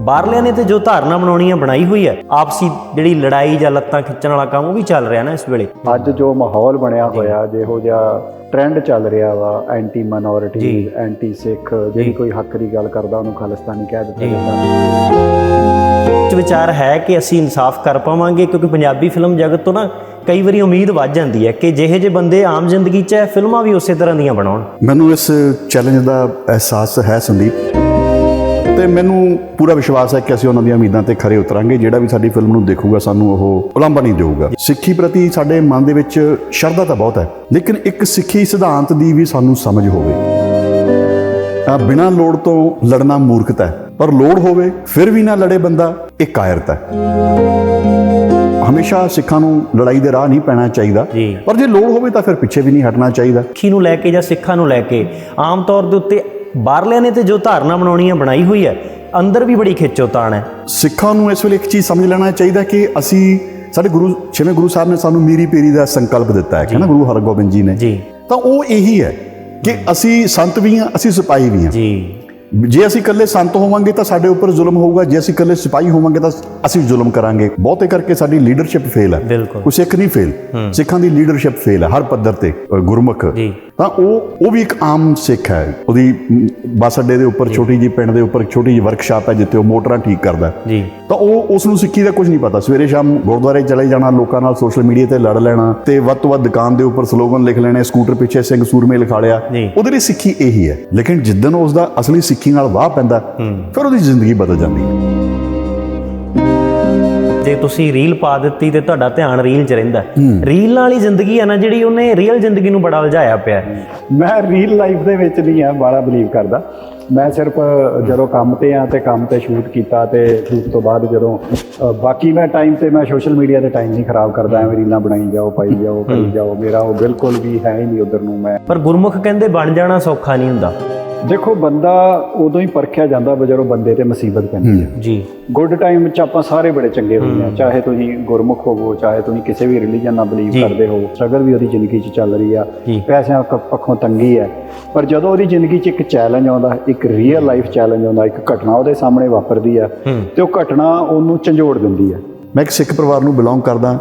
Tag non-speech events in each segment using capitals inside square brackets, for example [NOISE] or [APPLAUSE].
ਬਾਹਰਲਿਆਂ ਨੇ ਤੇ ਜੋ ਧਾਰਨਾ ਬਣਾਉਣੀ ਹੈ ਬਣਾਈ ਹੋਈ ਹੈ ਆਪਸੀ ਜਿਹੜੀ ਲੜਾਈ ਜਾਂ ਲੱਤਾਂ ਖਿੱਚਣ ਵਾਲਾ ਕੰਮ ਉਹ ਵੀ ਚੱਲ ਰਿਹਾ ਨਾ ਇਸ ਵੇਲੇ। ਅੱਜ ਜੋ ਮਾਹੌਲ ਬਣਿਆ ਹੋਇਆ ਜਿਹੋ ਜਿਹਾ ਟ੍ਰੈਂਡ ਚੱਲ ਰਿਹਾ ਵਾ ਐਂਟੀ ਮਾਈਨੋਰਿਟੀ ਐਂਟੀ ਸਿੱਖ ਜਿਹੜੀ ਕੋਈ ਹੱਕ ਦੀ ਗੱਲ ਕਰਦਾ ਉਹਨੂੰ ਖਾਲਿਸਤਾਨੀ ਕਹਿ ਦਿੱਤਾ ਜਾਂਦਾ। ਵਿੱਚ ਵਿਚਾਰ ਹੈ ਕਿ ਅਸੀਂ ਇਨਸਾਫ ਕਰ ਪਾਵਾਂਗੇ ਕਿਉਂਕਿ ਪੰਜਾਬੀ ਫਿਲਮ ਜਗਤ ਤੋਂ ਨਾ ਕਈ ਵਾਰੀ ਉਮੀਦ ਵੱਧ ਜਾਂਦੀ ਹੈ ਕਿ ਜਿਹੇ ਜਿਹੇ ਬੰਦੇ ਆਮ ਜ਼ਿੰਦਗੀ 'ਚ ਹੈ ਫਿਲਮਾਂ ਵੀ ਉਸੇ ਤਰ੍ਹਾਂ ਦੀਆਂ ਬਣਾਉਣ। ਮੈਨੂੰ ਇਸ ਚੈਲੰਜ ਦਾ ਅਹਿਸਾਸ ਹੈ ਸੰਦੀਪ। ਤੇ ਮੈਨੂੰ ਪੂਰਾ ਵਿਸ਼ਵਾਸ ਹੈ ਕਿ ਅਸੀਂ ਉਹਨਾਂ ਦੀਆਂ ਉਮੀਦਾਂ ਤੇ ਖਰੇ ਉਤਰਾਂਗੇ। ਜਿਹੜਾ ਵੀ ਸਾਡੀ ਫਿਲਮ ਨੂੰ ਦੇਖੂਗਾ ਸਾਨੂੰ ਉਹ ਉਲੰਭਾ ਨਹੀਂ ਦੇਊਗਾ। ਸਿੱਖੀ ਪ੍ਰਤੀ ਸਾਡੇ ਮਨ ਦੇ ਵਿੱਚ ਸ਼ਰਧਾ ਤਾਂ ਬਹੁਤ ਹੈ ਲੇਕਿਨ ਇੱਕ ਸਿੱਖੀ ਸਿਧਾਂਤ ਦੀ ਵੀ ਸਾਨੂੰ ਸਮਝ ਹੋਵੇ। ਆ ਬਿਨਾਂ ਲੋੜ ਤੋਂ ਲੜਨਾ ਮੂਰਖਤਾ ਹੈ ਪਰ ਲੋੜ ਹੋਵੇ ਫਿਰ ਵੀ ਨਾ ਲੜੇ ਬੰਦਾ ਇਹ ਕਾਇਰਤਾ ਹੈ। ਹਮੇਸ਼ਾ ਸਿੱਖਾਂ ਨੂੰ ਲੜਾਈ ਦੇ ਰਾਹ ਨਹੀਂ ਪੈਣਾ ਚਾਹੀਦਾ। ਪਰ ਜੇ ਲੋੜ ਹੋਵੇ ਤਾਂ ਫਿਰ ਪਿੱਛੇ ਵੀ ਨਹੀਂ ਹਟਣਾ ਚਾਹੀਦਾ। ਸਿੱਖੀ ਨੂੰ ਲੈ ਕੇ ਜਾਂ ਸਿੱਖਾਂ ਨੂੰ ਲੈ ਕੇ ਆਮ ਤੌਰ ਦੇ ਉੱਤੇ ਬਾਹਰਲਿਆਂ ਨੇ ਤੇ ਜੋ ਧਾਰਨਾ ਬਣਾਉਣੀ ਹੈ ਬਣਾਈ ਹੋਈ ਹੈ ਅੰਦਰ ਵੀ ਬੜੀ ਖਿੱਚੋਤਾਣ ਹੈ। ਸਿੱਖਾਂ ਨੂੰ ਇਸ ਵੇਲੇ ਇੱਕ ਚੀਜ਼ ਸਮਝ ਲੈਣਾ ਚਾਹੀਦਾ ਕਿ ਅਸੀਂ ਸਾਡੇ ਗੁਰੂ ਛੇਵੇਂ ਗੁਰੂ ਸਾਹਿਬ ਨੇ ਸਾਨੂੰ ਮੀਰੀ ਪੀਰੀ ਦਾ ਸੰਕਲਪ ਦਿੱਤਾ ਹੈ ਕਿ ਨਾ ਗੁਰੂ ਹਰਗੋਬਿੰਦ ਜੀ ਨੇ। ਜੀ। ਤਾਂ ਉਹ ਇਹੀ ਹੈ ਕਿ ਅਸੀਂ ਸੰਤ ਵੀ ਹਾਂ ਅਸੀਂ ਸਿਪਾਹੀ ਵੀ ਹਾਂ। ਜੀ। ਜੇ ਅਸੀਂ ਇਕੱਲੇ ਸੰਤ ਹੋਵਾਂਗੇ ਤਾਂ ਸਾਡੇ ਉੱਪਰ ਜ਼ੁਲਮ ਹੋਊਗਾ ਜੇ ਅਸੀਂ ਇਕੱਲੇ ਸਿਪਾਹੀ ਹੋਵਾਂਗੇ ਤਾਂ ਅਸੀਂ ਜ਼ੁਲਮ ਕਰਾਂਗੇ। ਬਹੁਤੇ ਕਰਕੇ ਸਾਡੀ ਲੀਡਰਸ਼ਿਪ ਫੇਲ ਹੈ। ਕੋਈ ਸਿੱਖ ਨਹੀਂ ਫੇਲ ਸਿੱਖਾਂ ਦੀ ਲੀਡਰਸ਼ਿਪ ਫੇਲ ਹੈ ਹਰ ਪੱਧਰ ਤੇ ਗੁਰਮੁਖ। ਜੀ। ਤਾਂ ਉਹ ਉਹ ਵੀ ਇੱਕ ਆਮ ਸਿੱਖ ਹੈ। ਉਹਦੀ ਬੱਸ ਅੱਡੇ ਦੇ ਉੱਪਰ ਛੋਟੀ ਜੀ ਪਿੰਡ ਦੇ ਉੱਪਰ ਛੋਟੀ ਜੀ ਵਰਕਸ਼ਾਪ ਹੈ ਜਿੱਥੇ ਉਹ ਮੋਟਰਾਂ ਠੀਕ ਕਰਦਾ। ਜੀ। ਤਾਂ ਉਹ ਉਸ ਨੂੰ ਸਿੱਖੀ ਦਾ ਕੁਝ ਨਹੀਂ ਪਤਾ। ਸਵੇਰੇ ਸ਼ਾਮ ਗੁਰਦੁਆਰੇ ਚਲੇ ਜਾਣਾ ਲੋਕਾਂ ਨਾਲ ਸੋਸ਼ਲ ਮੀਡੀਆ ਤੇ ਲੜ ਲੈਣਾ ਤੇ ਵੱਧ ਤੋਂ ਵੱਧ ਦੁਕਾਨ ਦੇ ਉੱਪਰ ਸਲੋਗਨ ਲਿਖ ਲੈਣੇ ਸਕੂਟਰ ਪਿੱਛੇ ਸਿੰਘ ਸੂਰਮੇ ਲਿਖਾ ਲਿਆ। ਉਹਦੇ ਲਈ ਸਿੱਖੀ ਇਹੀ ਹੈ। ਲੇਕਿਨ ਜਿੱਦਨ ਉਸ ਦਾ ਅਸਲੀ ਸਿੱਖੀ ਨਾਲ ਵਾਹ ਪੈਂਦਾ ਫਿਰ ਉਹਦੀ ਜ਼ਿੰਦਗੀ ਬਦਲ ਜਾਂਦੀ ਹੈ। ਜੇ ਤੁਸੀਂ ਰੀਲ ਪਾ ਦਿੱਤੀ ਤੇ ਤੁਹਾਡਾ ਧਿਆਨ ਰੀਲ 'ਚ ਰਹਿੰਦਾ। ਰੀਲ ਵਾਲੀ ਜ਼ਿੰਦਗੀ ਹੈ ਨਾ ਜਿਹੜੀ ਉਹਨੇ ਰੀਅਲ ਜ਼ਿੰਦਗੀ ਨੂੰ ਬੜਾ ਉਲਝਾਇਆ ਪਿਆ। ਮੈਂ ਰੀਅਲ ਲਾਈਫ ਦੇ ਵਿੱਚ ਨਹੀਂ ਆ ਬਾਲਾ ਬਲੀਵ ਕਰਦਾ। ਮੈਂ ਸਿਰਫ ਜਦੋਂ ਕੰਮ ਤੇ ਆ ਤੇ ਕੰਮ ਤੇ ਸ਼ੂਟ ਕੀਤਾ ਤੇ ਸ਼ੂਟ ਤੋਂ ਬਾਅਦ ਜਦੋਂ ਬਾਕੀ ਮੈਂ ਟਾਈਮ ਤੇ ਮੈਂ ਸੋਸ਼ਲ ਮੀਡੀਆ ਤੇ ਟਾਈਮ ਨਹੀਂ ਖਰਾਬ ਕਰਦਾ ਐਵੇਂ ਰੀਲਾਂ ਬਣਾਈ ਜਾਓ ਪਾਈ ਜਾਓ ਕਰੀ ਜਾਓ ਮੇਰਾ ਉਹ ਬਿਲਕੁਲ ਵੀ ਹੈ ਹੀ ਨਹੀਂ ਉਧਰ ਨੂੰ ਮੈਂ। ਪਰ ਗੁਰਮੁਖ ਕਹਿੰਦੇ ਬਣ ਜਾਣਾ ਸੌਖਾ ਨਹੀਂ ਹੁੰਦਾ। ਦੇਖੋ ਬੰਦਾ ਉਦੋਂ ਹੀ ਪਰਖਿਆ ਜਾਂਦਾ ਜਦੋਂ ਬੰਦੇ ਤੇ ਮੁਸੀਬਤ ਪੈਂਦੀ ਹੈ ਜੀ। ਗੁੱਡ ਟਾਈਮ ਚ ਆਪਾਂ ਸਾਰੇ ਬੜੇ ਚੰਗੇ ਹੁੰਦੇ ਆ। ਚਾਹੇ ਤੁਸੀਂ ਗੁਰਮੁਖ ਹੋਵੋ ਚਾਹੇ ਤੁਸੀਂ ਕਿਸੇ ਵੀ ਰਿਲੀਜਨ ਨਾਲ ਬਲੀਵ ਕਰਦੇ ਹੋ ਸਟਰਗਲ ਵੀ ਉਹਦੀ ਜ਼ਿੰਦਗੀ 'ਚ ਚੱਲ ਰਹੀ ਆ। ਪੈਸਿਆਂ ਪੱਖੋਂ ਤੰਗੀ ਹੈ ਪਰ ਜਦੋਂ ਉਹਦੀ ਜ਼ਿੰਦਗੀ 'ਚ ਇੱਕ ਚੈਲੰਜ ਆਉਂਦਾ ਇੱਕ ਰੀਅਲ ਲਾਈਫ ਚੈਲੰਜ ਆਉਂਦਾ ਇੱਕ ਘਟਨਾ ਉਹਦੇ ਸਾਹਮਣੇ ਵਾਪਰਦੀ ਆ ਤੇ ਉਹ ਘਟਨਾ ਉਹਨੂੰ ਝੰਜੋੜ ਦਿੰਦੀ ਆ। ਮੈਂ ਇੱਕ ਸਿੱਖ ਪਰਿਵਾਰ ਨੂੰ ਬਿਲੋਂਗ ਕਰਦਾ।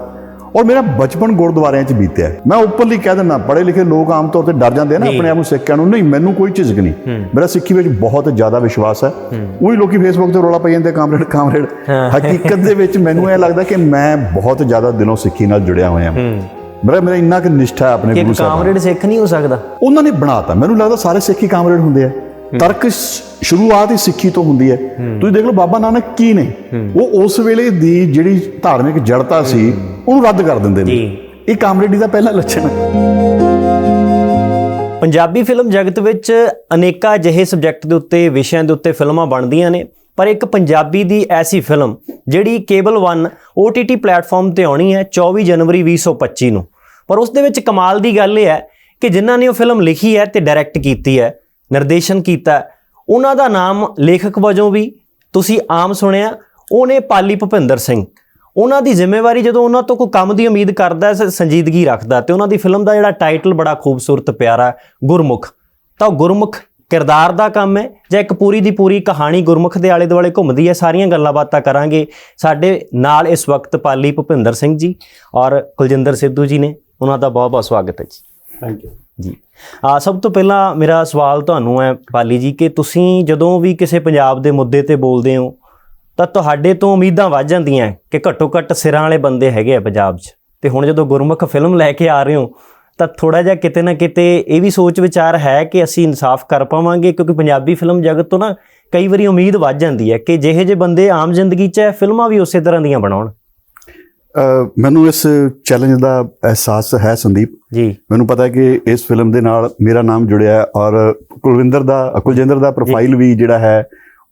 ਔਰ ਮੇਰਾ ਬਚਪਨ ਗੁਰਦੁਆਰਿਆਂ 'ਚ ਬੀਤਿਆ ਮੈਂ ਓਪਨਲੀ ਕਹਿ ਦਿੰਦਾ ਪੜ੍ਹੇ ਲਿਖੇ ਲੋਕ ਆਮ ਤੌਰ ਤੇ ਡਰ ਜਾਂਦੇ ਆ ਨਾ ਆਪਣੇ ਆਪ ਨੂੰ ਸਿੱਖ ਕਹਿਣ ਨੂੰ। ਨਹੀਂ ਮੈਨੂੰ ਕੋਈ ਝਿਜਕ ਨਹੀਂ। ਮੇਰਾ ਸਿੱਖੀ ਵਿੱਚ ਬਹੁਤ ਜ਼ਿਆਦਾ ਵਿਸ਼ਵਾਸ ਹੈ। ਉਹੀ ਲੋਕੀ ਫੇਸਬੁੱਕ ਤੇ ਰੋਲਾ ਪਾਈ ਜਾਂਦੇ ਕਾਮਰੇਡ ਕਾਮਰੇਡ। ਹਕੀਕਤ ਦੇ ਵਿੱਚ ਮੈਨੂੰ ਇਹ ਲੱਗਦਾ ਕਿ ਮੈਂ ਬਹੁਤ ਜ਼ਿਆਦਾ ਦਿਲੋਂ ਸਿੱਖੀ ਨਾਲ ਜੁੜਿਆ ਹੋਇਆ ਮੇਰਾ ਮੇਰਾ ਇੰਨਾ ਕਿ ਨਿਸ਼ਠਾ ਹੈ ਆਪਣੇ ਗੁਰੂ ਸਾਹਿਬ ਕਾਮਰੇਡ ਸਿੱਖ ਨਹੀਂ ਹੋ ਸਕਦਾ। ਉਹਨਾਂ ਨੇ ਬਣਾਤਾ ਮੈਨੂੰ ਲੱਗਦਾ ਸਾਰੇ ਸਿੱਖੀ ਕਾਮਰੇਡ ਹੁੰਦੇ ਆ। ਤਰਕ ਸ਼ੁਰੂਆਤ ਹੀ ਸਿੱਖੀ ਤੋਂ ਹੁੰਦੀ ਹੈ। ਤੁਸੀਂ ਦੇਖ ਲਓ ਬਾਬਾ ਨਾਨਕ ਕੀ ਨੇ। ਉਹ ਉਸ ਵੇਲੇ ਦੀ ਜਿਹੜੀ ਧਾਰਮਿਕ ਜੜਤਾ ਸੀ ਉਹਨੂੰ ਰੱਦ ਕਰ ਦਿੰਦੇ ਨੇ। ਜੀ। ਇਹ ਕਾਮਰੇਡੀ ਦਾ ਪਹਿਲਾ ਲੱਛਣ ਹੈ। ਪੰਜਾਬੀ ਫਿਲਮ ਜਗਤ ਵਿੱਚ ਅਨੇਕਾਂ ਅਜਿਹੇ ਸਬਜੈਕਟ ਦੇ ਉੱਤੇ ਵਿਸ਼ਿਆਂ ਦੇ ਉੱਤੇ ਫਿਲਮਾਂ ਬਣਦੀਆਂ ਨੇ ਪਰ ਇੱਕ ਪੰਜਾਬੀ ਦੀ ਐਸੀ ਫਿਲਮ ਜਿਹੜੀ ਕੇਬਲ 1 OTT ਪਲੇਟਫਾਰਮ ਤੇ ਆਉਣੀ ਹੈ 24 ਜਨਵਰੀ 2025 ਨੂੰ। ਪਰ ਉਸ ਦੇ ਵਿੱਚ ਕਮਾਲ ਦੀ ਗੱਲ ਇਹ ਹੈ ਕਿ ਜਿਨ੍ਹਾਂ ਨੇ ਉਹ ਫਿਲਮ ਲਿਖੀ ਹੈ ਤੇ ਡਾਇਰੈਕਟ ਕੀਤੀ ਹੈ ਨਿਰਦੇਸ਼ਨ ਕੀਤਾ ਉਹਨਾਂ ਦਾ ਨਾਮ ਲੇਖਕ ਵਜੋਂ ਵੀ ਤੁਸੀਂ ਆਮ ਸੁਣਿਆ ਉਹਨੇ ਪਾਲੀ ਭੁਪਿੰਦਰ ਸਿੰਘ। ਉਹਨਾਂ ਦੀ ਜ਼ਿੰਮੇਵਾਰੀ ਜਦੋਂ ਉਹਨਾਂ ਤੋਂ ਕੋਈ ਕੰਮ ਦੀ ਉਮੀਦ ਕਰਦਾ ਸੰਜੀਦਗੀ ਰੱਖਦਾ ਤੇ ਉਹਨਾਂ ਦੀ ਫਿਲਮ ਦਾ ਜਿਹੜਾ ਟਾਈਟਲ ਬੜਾ ਖੂਬਸੂਰਤ ਪਿਆਰਾ ਗੁਰਮੁਖ। ਤਾਂ ਗੁਰਮੁਖ ਕਿਰਦਾਰ ਦਾ ਕੰਮ ਹੈ ਜਾਂ ਇੱਕ ਪੂਰੀ ਦੀ ਪੂਰੀ ਕਹਾਣੀ ਗੁਰਮੁਖ ਦੇ ਆਲੇ ਦੁਆਲੇ ਘੁੰਮਦੀ ਹੈ ਸਾਰੀਆਂ ਗੱਲਾਂ ਬਾਤਾਂ ਕਰਾਂਗੇ। ਸਾਡੇ ਨਾਲ ਇਸ ਵਕਤ ਪਾਲੀ ਭੁਪਿੰਦਰ ਸਿੰਘ ਜੀ ਔਰ ਕੁਲਜਿੰਦਰ ਸਿੱਧੂ ਜੀ ਨੇ। ਉਹਨਾਂ ਦਾ ਬਹੁਤ ਬਹੁਤ ਸਵਾਗਤ ਹੈ ਜੀ। ਥੈਂਕ ਯੂ ਜੀ। ਆ ਸਭ ਤੋਂ ਪਹਿਲਾਂ ਮੇਰਾ ਸਵਾਲ ਤੁਹਾਨੂੰ ਹੈ ਪਾਲੀ ਜੀ ਕਿ ਤੁਸੀਂ ਜਦੋਂ ਵੀ ਕਿਸੇ ਪੰਜਾਬ ਦੇ ਮੁੱਦੇ ਤੇ ਬੋਲਦੇ ਹੋ ਤਾਂ ਤੁਹਾਡੇ ਤੋਂ ਉਮੀਦਾਂ ਵੱਧ ਜਾਂਦੀਆਂ ਕਿ ਘੱਟੋ ਘੱਟ ਸਿਰਾਂ ਵਾਲੇ ਬੰਦੇ ਹੈਗੇ ਆ ਪੰਜਾਬ 'ਚ। ਤੇ ਹੁਣ ਜਦੋਂ ਗੁਰਮੁਖ ਫਿਲਮ ਲੈ ਕੇ ਆ ਰਹੇ ਹੋ ਤਾਂ ਥੋੜਾ ਜਿਹਾ ਕਿਤੇ ਨਾ ਕਿਤੇ ਇਹ ਵੀ ਸੋਚ ਵਿਚਾਰ ਹੈ ਕਿ ਅਸੀਂ ਇਨਸਾਫ ਕਰ ਪਾਵਾਂਗੇ ਕਿਉਂਕਿ ਪੰਜਾਬੀ ਫਿਲਮ ਜਗਤ ਤੋਂ ਨਾ ਕਈ ਵਾਰੀ ਉਮੀਦ ਵੱਧ ਜਾਂਦੀ ਹੈ ਕਿ ਜਿਹੇ ਜਿਹੇ ਬੰਦੇ ਆਮ ਜ਼ਿੰਦਗੀ 'ਚ ਹੈ ਫਿਲਮਾਂ ਵੀ ਉਸੇ ਤਰ੍ਹਾਂ ਦੀਆਂ ਬਣਾਉਣ। ਮੈਨੂੰ ਇਸ ਚੈਲੰਜ ਦਾ ਅਹਿਸਾਸ ਹੈ ਸੰਦੀਪ। ਜੀ। ਮੈਨੂੰ ਪਤਾ ਹੈ ਕਿ ਇਸ ਫਿਲਮ ਦੇ ਨਾਲ ਮੇਰਾ ਨਾਮ ਜੁੜਿਆ ਹੈ ਔਰ ਕੁਲਵਿੰਦਰ ਦਾ ਕੁਲਜਿੰਦਰ ਦਾ ਪ੍ਰੋਫਾਈਲ ਵੀ ਜਿਹੜਾ ਹੈ